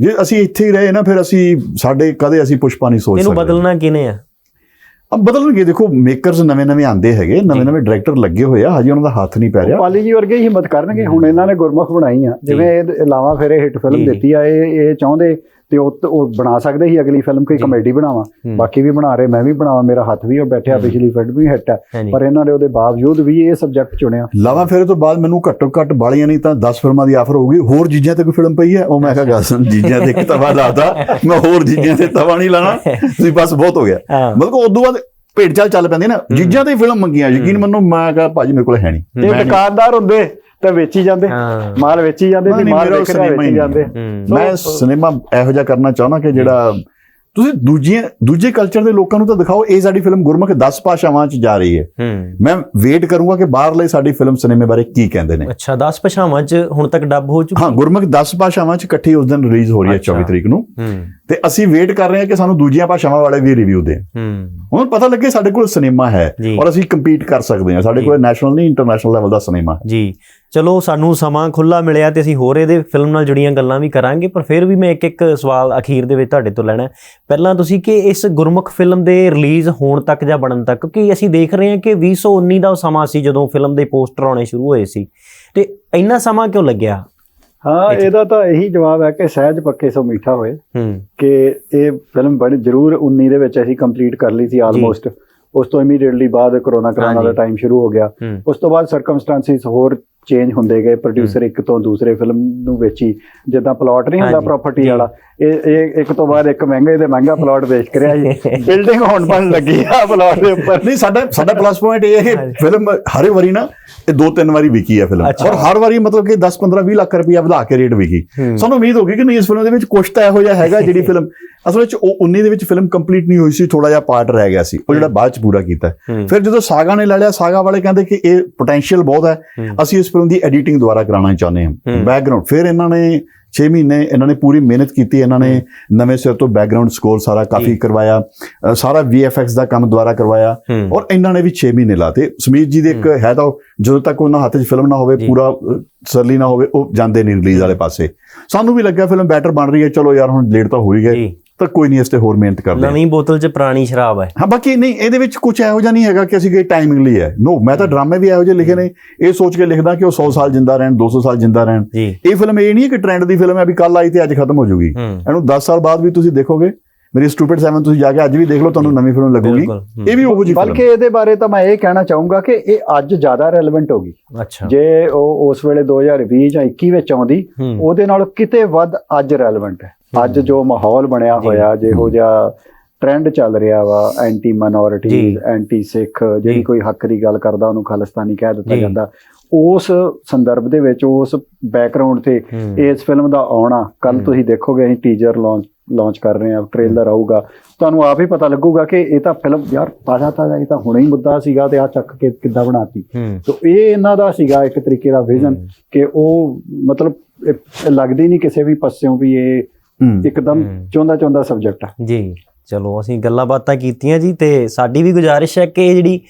ਜੇ ਅਸੀਂ ਇੱਥੇ ਹੀ ਰਹੇ ਨਾ ਫਿਰ ਅਸੀਂ ਸਾਡੇ ਕਦੇ ਅਸੀਂ ਪੁਸ਼ਪਾ ਨਹੀਂ ਸੋਚ ਇਹਨੂੰ ਸਕਦੇ। ਬਦਲਣਾ ਕਿਨੇ ਆ? ਅਬ ਬਦਲਣਗੇ ਦੇਖੋ ਮੇਕਰਸ ਨਵੇਂ ਨਵੇਂ ਆਂਦੇ ਹੈਗੇ ਨਵੇਂ ਨਵੇਂ ਡਾਇਰੈਕਟਰ ਲੱਗੇ ਹੋਏ ਆ ਹਜੇ ਉਹਨਾਂ ਦਾ ਹੱਥ ਨਹੀਂ ਪੈ ਰਿਹਾ। ਪਾਲੀ ਜੀ ਵਰਗੇ ਹੀ ਹਿੰਮਤ ਕਰਨਗੇ ਹੁਣ ਇਹਨਾਂ ਨੇ ਗੁਰਮੁਖ ਬਣਾਈ ਆ। ਜਿਵੇਂ ਇਹ ਲਾਵਾ ਫੇਰੇ ਹਿੱਟ ਜੀ, ਫਿਲਮ। ਦਿੱਤੀ ਆ ਇਹ ਇਹ ਚਾਹੁੰਦੇ ਤੇ ਉਹ ਉਹ ਬਣਾ ਸਕਦੇ ਸੀ ਅਗਲੀ ਫਿਲਮ ਕੋਈ। ਕਮੇਡੀ ਬਣਾਵਾਂ। ਬਾਕੀ ਵੀ ਬਣਾ ਰਹੇ ਮੈਂ ਵੀ ਬਣਾਵਾਂ ਮੇਰਾ ਹੱਥ ਵੀ ਉਹ ਬੈਠਿਆ ਪਿਛਲੀ ਫਿਲਮ ਵੀ ਹਿੱਟ ਹੈ। ਪਰ ਇਹਨਾਂ ਨੇ ਉਹਦੇ ਬਾਵਜੂਦ ਵੀ ਇਹ ਸਬਜੈਕਟ ਚੁਣਿਆ। ਲਾਵਾ ਫੇਰੇ ਤੋਂ ਬਾਅਦ ਮੈਨੂੰ ਘੱਟੋ ਘੱਟ ਬਾਲੀਆਂ ਨਹੀਂ ਤਾਂ 10 ਫਿਲਮਾਂ ਦੀ ਆਫਰ ਹੋਊਗੀ। ਹੋਰ ਜੀਜਾਂ ਤੇ ਕੋਈ ਫਿਲਮ ਪਈ ਹੈ? ਉਹ ਮੈਂ ਕਿਹਾ ਗਾਸਨ ਜੀਜਾਂ ਤੇ ਇੱਕ ਤਵਾ ਲਾਤਾ ਮੈਂ ਹੋਰ ਜੀਜਾਂ ਤੇ ਤਵਾ ਨਹੀਂ ਲਾਣਾ ਤੁਸੀਂ ਬਸ ਬਹੁਤ ਹੋ ਗਿਆ। ਮਤਲਬ ਕਿ ਉਦੋਂ ਬਾਅਦ ਭੇਡ ਚਾਲ ਚੱਲ ਪੈਂਦੀ ਨਾ। ਜੀਜਾਂ ਤੇ ਫਿਲਮ ਮੰਗੀਆਂ। ਯਕੀਨ ਮੰਨੋ ਮੈਂ ਕਿਹਾ ਭਾਜੀ ਮੇਰੇ ਕੋਲ ਹੈ ਨਹੀਂ। ਨਹੀਂ- ਦੁਕਾਨਦਾਰ ਹੁੰਦੇ। ਤਾਂ ਵੇਚੀ ਜਾਂਦੇ ਹਾਂ। ਮਾਲ ਵੇਚੀ ਜਾਂਦੇ ਨਹੀਂ, ਮਾਲ ਮੇਰਾ ਉਹ ਵੇਚਣਾ ਸਿਨੇਮਾ ਹੀ ਵੇਚੀ ਜਾਂਦੇ। ਹੂੰ। ਮੈਂ ਸਿਨੇਮਾ ਇਹੋ ਜਿਹਾ ਕਰਨਾ ਚਾਹੁੰਦਾ ਕਿ ਜਿਹੜਾ ਤੁਸੀਂ ਦੂਜੀਆਂ ਦੂਜੇ ਕਲਚਰ ਦੇ ਲੋਕਾਂ ਨੂੰ ਤਾਂ ਦਿਖਾਓ ਇਹ ਸਾਡੀ ਫਿਲਮ ਗੁਰਮੁਖ 10 ਭਾਸ਼ਾਵਾਂ 'ਚ ਜਾ ਰਹੀ ਹੈ। ਹੂੰ। ਮੈਂ ਵੇਟ ਕਰੂੰਗਾ ਕਿ ਬਾਹਰਲੇ ਸਾਡੀ ਫਿਲਮ ਸਿਨੇਮੇ ਬਾਰੇ ਕੀ ਕਹਿੰਦੇ ਨੇ। ਅੱਛਾ 10 ਭਾਸ਼ਾਵਾਂ ਚ ਹੁਣ ਤੱਕ ਡੱਬ ਹੋ ਚੁੱਕੀ ਹਾਂ ਗੁਰਮੁਖ 10 ਭਾਸ਼ਾਵਾਂ 'ਚ ਇਕੱਠੀ ਉਸ ਦਿਨ ਰਿਲੀਜ਼ ਹੋ ਰਹੀ ਹੈ ਅੱਛਾ। 24 ਤਰੀਕ ਨੂੰ। ਹੂੰ। ਤੇ ਅਸੀਂ ਵੇਟ ਕਰ ਰਹੇ ਹਾਂ ਕਿ ਸਾਨੂੰ ਦੂਜੀਆਂ ਭਾਸ਼ਾਵਾਂ ਵਾਲੇ ਵੀ ਰਿਵਿਊ ਦੇਣ। ਹੂੰ। ਹੁਣ ਪਤਾ ਲੱਗੇ ਸਾਡੇ ਕੋਲ ਸਿਨੇਮਾ ਹੈ ਜੀ। ਔਰ ਅਸੀਂ ਕੰਪੀਟ ਕਰ ਸਕਦੇ ਹਾਂ। ਸਾਡੇ ਜੀ। ਕੋਲ ਨੈਸ਼ਨਲ ਨਹੀਂ ਇੰਟਰਨੈਸ਼ਨਲ ਲੈਵਲ ਦਾ ਸਿਨੇਮਾ ਹੈ। ਜੀ। ਚਲੋ ਸਾਨੂੰ ਸਮਾਂ ਖੁੱਲਾ ਮਿਲਿਆ ਤੇ ਅਸੀਂ ਹੋਰ ਇਹਦੇ ਫਿਲਮ ਨਾਲ ਜੁੜੀਆਂ ਗੱਲਾਂ ਵੀ ਕਰਾਂਗੇ ਪਰ ਫਿਰ ਵੀ ਮੈਂ ਇੱਕ ਇੱਕ ਸਵਾਲ ਅਖੀਰ ਦੇ ਵਿੱਚ ਤੁਹਾਡੇ ਤੋਂ ਲੈਣਾ। ਪਹਿਲਾਂ ਤੁਸੀਂ ਕਿ ਇਸ ਗੁਰਮੁਖ ਫਿਲਮ ਦੇ ਰਿਲੀਜ਼ ਹੋਣ ਤੱਕ ਜਾਂ ਬਣਨ ਤੱਕ ਕਿਉਂਕਿ ਅਸੀਂ ਦੇਖ ਰਹੇ ਹਾਂ ਕਿ 2019 ਦਾ ਉਹ ਸਮਾਂ ਸੀ ਜਦੋਂ ਫਿਲਮ ਦੇ ਪੋਸਟਰ ਆਉਣੇ ਸ਼ੁਰੂ ਹੋਏ ਸੀ। ਤੇ ਇੰਨਾ ਸਮਾਂ ਕਿਉਂ ਲੱਗਿਆ? ਹਾਂ ਇਹਦਾ ਤਾਂ ਇਹੀ ਜਵਾਬ ਹੈ ਕਿ ਸਹਿਜ ਪੱਕੇ ਸੋ ਮਿੱਠਾ ਹੋਏ ਕਿ ਇਹ ਫਿਲਮ ਬੜੀ ਜ਼ਰੂਰ 19 ਦੇ ਵਿੱਚ ਅਸੀਂ ਕੰਪਲੀਟ ਕਰ ਲਈ ਸੀ ਆਲਮੋਸਟ ਉਸ ਤੋਂ ਇਮੀਡੀਏਟਲੀ ਬਾਅਦ ਕਰੋਨਾ ਹਾਂਜੀ। ਦਾ ਟਾਈਮ ਸ਼ੁਰੂ ਹੋ ਗਿਆ। ਉਸ ਤੋਂ ਬਾਅਦ ਸਰਕਮਸਟੈਂਸਿਸ ਹੋਰ ਚੇਂਜ ਹੁੰਦੇ ਗਏ। ਪ੍ਰੋਡਿਊਸਰ ਇੱਕ ਤੋਂ ਦੂਸਰੇ ਫਿਲਮ ਨੂੰ ਵੇਚੀ। ਜਿੱਦਾਂ ਪਲਾਟ ਨਹੀਂ ਹੁੰਦਾ ਪ੍ਰਾਪਰਟੀ। ਵਾਲਾ। ਇਹ ਇਹ ਇੱਕ ਤੋਂ ਬਾਅਦ ਇੱਕ ਮਹਿੰਗੇ ਤੇ ਮਹਿੰਗਾ ਪਲਾਟ ਵੇਚ ਕਰਿਆ ਜੀ [LAUGHS] ਬਿਲਡਿੰਗ ਹੋਣ ਬਣ ਲੱਗੀ ਆ ਪਲਾਟ ਦੇ ਉੱਪਰ ਨਹੀਂ ਸਾਡਾ ਸਾਡਾ ਪਲੱਸ ਪੁਆਇੰਟ ਇਹ ਹੈ ਕਿ। ਫਿਲਮ ਹਰ ਵਾਰੀ ਨਾ ਇਹ ਦੋ ਤਿੰਨ ਵਾਰੀ ਵਿਕੀ ਹੈ ਫਿਲਮ। ਔਰ ਹਰ ਵਾਰੀ ਮਤਲਬ ਕਿ 10 15 20 ਲੱਖ ਰੁਪਇਆ ਵਧਾ ਕੇ ਰੇਟ ਵਿਕੀ। ਸਾਨੂੰ ਉਮੀਦ ਹੋ ਗਈ ਕਿ ਨਹੀਂ ਇਸ ਫਿਲਮ ਦੇ ਵਿੱਚ ਕੁਝ ਤਾਂ ਇਹੋ ਜਿਹਾ ਹੈਗਾ [LAUGHS] ਜਿਹੜੀ ਫਿਲਮ ਅਸਲ ਵਿੱਚ ਉਹ 19 ਦੇ ਵਿੱਚ ਫਿਲਮ ਕੰਪਲੀਟ ਨਹੀਂ ਹੋਈ ਸੀ ਥੋੜਾ ਜਿਹਾ ਪਾਰਟ ਰਹਿ ਗਿਆ ਸੀ ਉਹ ਜਿਹੜਾ ਬਾਅਦ ਚ ਪੂਰਾ ਕੀਤਾ। ਫਿਰ ਜਦੋਂ ਸਾਗਾ ਨੇ ਲੈ ਲਿਆ ਸਾਗਾ ਵਾਲੇ ਕਹਿੰਦੇ ਕਿ ਇਹ ਪੋਟੈਂਸ਼ੀਅਲ ਬਹੁਤ ਹੈ। ਅਸੀਂ ਇਸ ਫਿਲਮ ਦੀ ਐਡੀਟਿੰਗ ਦੁਆਰਾ ਕਰਾਉਣਾ ਚਾਹੁੰਦੇ ਹਾਂ ਹੂੰ। ਬੈਕਗ੍ਰਾਉਂਡ ਫਿਰ ਇਹਨਾਂ ਨੇ 6 ਮਹੀਨੇ ਇਹਨਾਂ ਨੇ ਪੂਰੀ ਮਿਹਨਤ ਕੀਤੀ ਇਹਨਾਂ ਨੇ ਨਵੇਂ ਸਿਰ ਤੋਂ ਬੈਕਗ੍ਰਾਉਂਡ ਸਕੋਰ ਸਾਰਾ ਕਾਫੀ। ਕਰਵਾਇਆ ਸਾਰਾ VFX ਦਾ ਕੰਮ ਦੁਆਰਾ ਕਰਵਾਇਆ ਔਰ ਇਹਨਾਂ ਨੇ ਵੀ 6 ਮਹੀਨੇ ਲਾਤੇ। ਸਮੀਤ ਜੀ ਦੇ ਇੱਕ ਹੈ। ਤਾਂ ਜਦੋਂ ਤੱਕ ਉਹਨਾਂ ਹੱਥ 'ਚ ਫਿਲਮ ਨਾ ਹੋਵੇ। ਪੂਰਾ ਸਰਲੀ ਨਾ ਹੋਵੇ ਉਹ ਜਾਂਦੇ ਨਹੀਂ ਰਿਲੀਜ਼ ਵਾਲੇ ਪਾਸੇ। ਸਾਨੂੰ ਵੀ ਲੱਗਿਆ ਫਿਲਮ ਬੈਟਰ ਬਣ ਰਹੀ ਹੈ ਚਲੋ ਯਾਰ ਹੁਣ ਲੇਟ ਤਾਂ ਹੋ ਹੀ ਗਏ। ਤਾਂ ਕੋਈ ਨਹੀਂ ਇਸ ਤੇ ਹੋਰ ਮਿਹਨਤ ਕਰਦੇ ਨਵੀਂ ਬੋਤਲ 'ਚ ਪੁਰਾਣੀ ਸ਼ਰਾਬ ਹੈ। ਹਾਂ ਬਾਕੀ ਨਹੀਂ ਇਹਦੇ ਵਿੱਚ ਕੁਝ ਇਹੋ ਜਿਹਾ ਨਹੀਂ ਹੈਗਾ ਕਿ ਅਸੀਂ ਕਿ ਟਾਈਮਿੰਗ ਲਈ ਹੈ। ਨੋ ਮੈਂ ਤਾਂ ਡਰਾਮੇ ਵੀ ਇਹੋ ਜਿਹੇ ਲਿਖੇ ਨੇ। ਇਹ ਸੋਚ ਕੇ ਲਿਖਦਾ ਕਿ ਉਹ 100 ਸਾਲ ਜਿੰਦਾ ਰਹਿਣ 200 ਸਾਲ ਜਿੰਦਾ ਰਹਿਣ। ਇਹ ਫਿਲਮ ਇਹ ਨਹੀਂ ਕਿ ਟ੍ਰੈਂਡ ਦੀ ਫਿਲਮ ਹੈ ਵੀ ਕੱਲ ਆਈ ਤੇ ਅੱਜ ਖਤਮ ਹੋ ਜਾਊਗੀ ਹੂੰ। ਇਹਨੂੰ 10 ਸਾਲ ਬਾਅਦ ਵੀ ਤੁਸੀਂ ਦੇਖੋਗੇ ਮੇਰੀ ਸਟੂਪਿਡ 7 ਤੁਸੀਂ ਜਾ ਕੇ ਅੱਜ ਵੀ ਦੇਖ ਲਓ ਤੁਹਾਨੂੰ ਨਵੀਂ ਫਿਲਮ ਲੱਗੂਗੀ। ਇਹ ਵੀ ਉਹੋ ਜਿਹੀ ਬਲਕਿ ਇਹਦੇ ਬਾਰੇ ਤਾਂ ਮੈਂ ਇਹ ਕਹਿਣਾ ਚਾਹੂੰਗਾ ਕਿ ਇਹ ਅੱਜ ਜ਼ਿਆਦਾ ਰੈਲੇਵੈਂਟ ਹੋ ਗਈ ਅੱਛਾ ਜੇ ਉਹ ਉਸ ਵੇਲੇ 2020 ਜਾਂ 21 ਵਿੱਚ ਆਉਂਦੀ ਉਹਦੇ ਨਾਲ ਕਿਤੇ ਵੱਧ ਅੱਜ ਰੈਲੇਵੈਂਟ ਹੈ ਅੱਜ ਜੋ ਮਾਹੌਲ ਬਣਿਆ ਜੀ। ਹੋਇਆ ਜਿਹੋ ਜਿਹਾ ਟ੍ਰੈਂਡ ਚੱਲ ਰਿਹਾ ਵਾ ਐਂਟੀ ਜੀ। ਮਾਈਨੋਰਿਟੀ ਐਂਟੀ ਸਿੱਖ ਜਿਹੜੀ ਜੀ। ਕੋਈ ਹੱਕ ਦੀ ਗੱਲ ਕਰਦਾ ਉਹਨੂੰ ਖਾਲਿਸਤਾਨੀ ਕਹਿ ਦਿੱਤਾ ਜੀ। ਜਾਂਦਾ ਉਸ ਸੰਦਰਭ ਦੇ ਵਿੱਚ ਉਸ ਬੈਕਗ੍ਰਾਉਂਡ ਤੇ। ਇਸ ਫਿਲਮ ਦਾ ਆਉਣਾ ਕੱਲ ਤੁਸੀਂ ਦੇਖੋਗੇ ਅਸੀਂ ਟੀਜ਼ਰ ਲਾਂਚ ਲਾਂਚ ਕਰ ਰਹੇ ਹਾਂ ਟ੍ਰੇਲਰ ਆਊਗਾ। ਤੁਹਾਨੂੰ ਆਪ ਹੀ ਪਤਾ ਲੱਗੂਗਾ ਕਿ ਇਹ ਤਾਂ ਫਿਲਮ ਯਾਰ ਤਾਜ਼ਾ ਤਾਜ਼ਾ ਇਹ ਤਾਂ ਹੁਣੇ ਹੀ ਮੁੱਦਾ ਸੀਗਾ ਤੇ ਆ ਚੱਕ ਕੇ ਕਿੱਦਾਂ ਬਣਾਤੀ। ਤੋ ਇਹ ਇਹਨਾਂ ਦਾ ਸੀਗਾ ਇੱਕ ਤਰੀਕੇ ਦਾ ਵਿਜ਼ਨ ਕਿ ਉਹ ਮਤਲਬ ਲੱਗਦੀ ਨਹੀਂ ਕਿਸੇ ਵੀ ਪਾਸਿਓਂ ਵੀ ਇਹ ਇੱਕਦਮ ਹੂੰ। ਚਾਹੁੰਦਾ ਚਾਹੁੰਦਾ ਸਬਜੈਕਟ ਆ। ਜੀ। ਚਲੋ ਅਸੀਂ ਗੱਲਾਂ ਬਾਤਾਂ ਕੀਤੀਆਂ ਜੀ ਤੇ ਸਾਡੀ ਵੀ ਗੁਜ਼ਾਰਿਸ਼ ਹੈ ਕਿ ਜਿਹੜੀ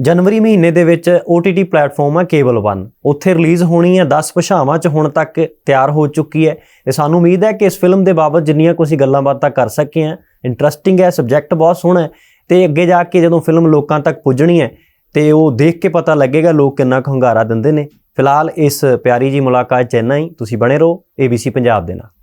ਜਨਵਰੀ ਮਹੀਨੇ ਦੇ ਵਿੱਚ OTT ਪਲੇਟਫਾਰਮ ਹੈ ਕੇਬਲ 1 ਉੱਥੇ ਰਿਲੀਜ਼ ਹੋਣੀ ਹੈ 10 ਭਾਸ਼ਾਵਾਂ 'ਚ ਹੁਣ ਤੱਕ ਤਿਆਰ ਹੋ ਚੁੱਕੀ ਹੈ। ਤੇ ਸਾਨੂੰ ਉਮੀਦ ਹੈ ਕਿ ਇਸ ਫਿਲਮ ਦੇ ਬਾਬਤ ਜਿੰਨੀਆਂ ਕੁ ਅਸੀਂ ਗੱਲਾਂ ਬਾਤਾਂ ਕਰ ਸਕੇ ਹਾਂ ਇੰਟਰਸਟਿੰਗ ਹੈ ਸਬਜੈਕਟ ਬਹੁਤ ਸੋਹਣਾ ਹੈ। ਤੇ ਅੱਗੇ ਜਾ ਕੇ ਜਦੋਂ ਫਿਲਮ ਲੋਕਾਂ ਤੱਕ ਪੁੱਜਣੀ ਹੈ, ਤੇ ਉਹ ਦੇਖ ਕੇ ਪਤਾ ਲੱਗੇਗਾ ਲੋਕ ਕਿੰਨਾ ਕੁ ਹੰਗਾਰਾ ਦਿੰਦੇ ਨੇ। ਫਿਲਹਾਲ ਇਸ ਪਿਆਰੀ ਜੀ ਮੁਲਾਕਾਤ ਚ ਇੰਨਾ ਹੀ। ਤੁਸੀਂ ਬਣੇ ਰਹੋ ABC ਪੰਜਾਬ ਦੇ ਨਾਲ।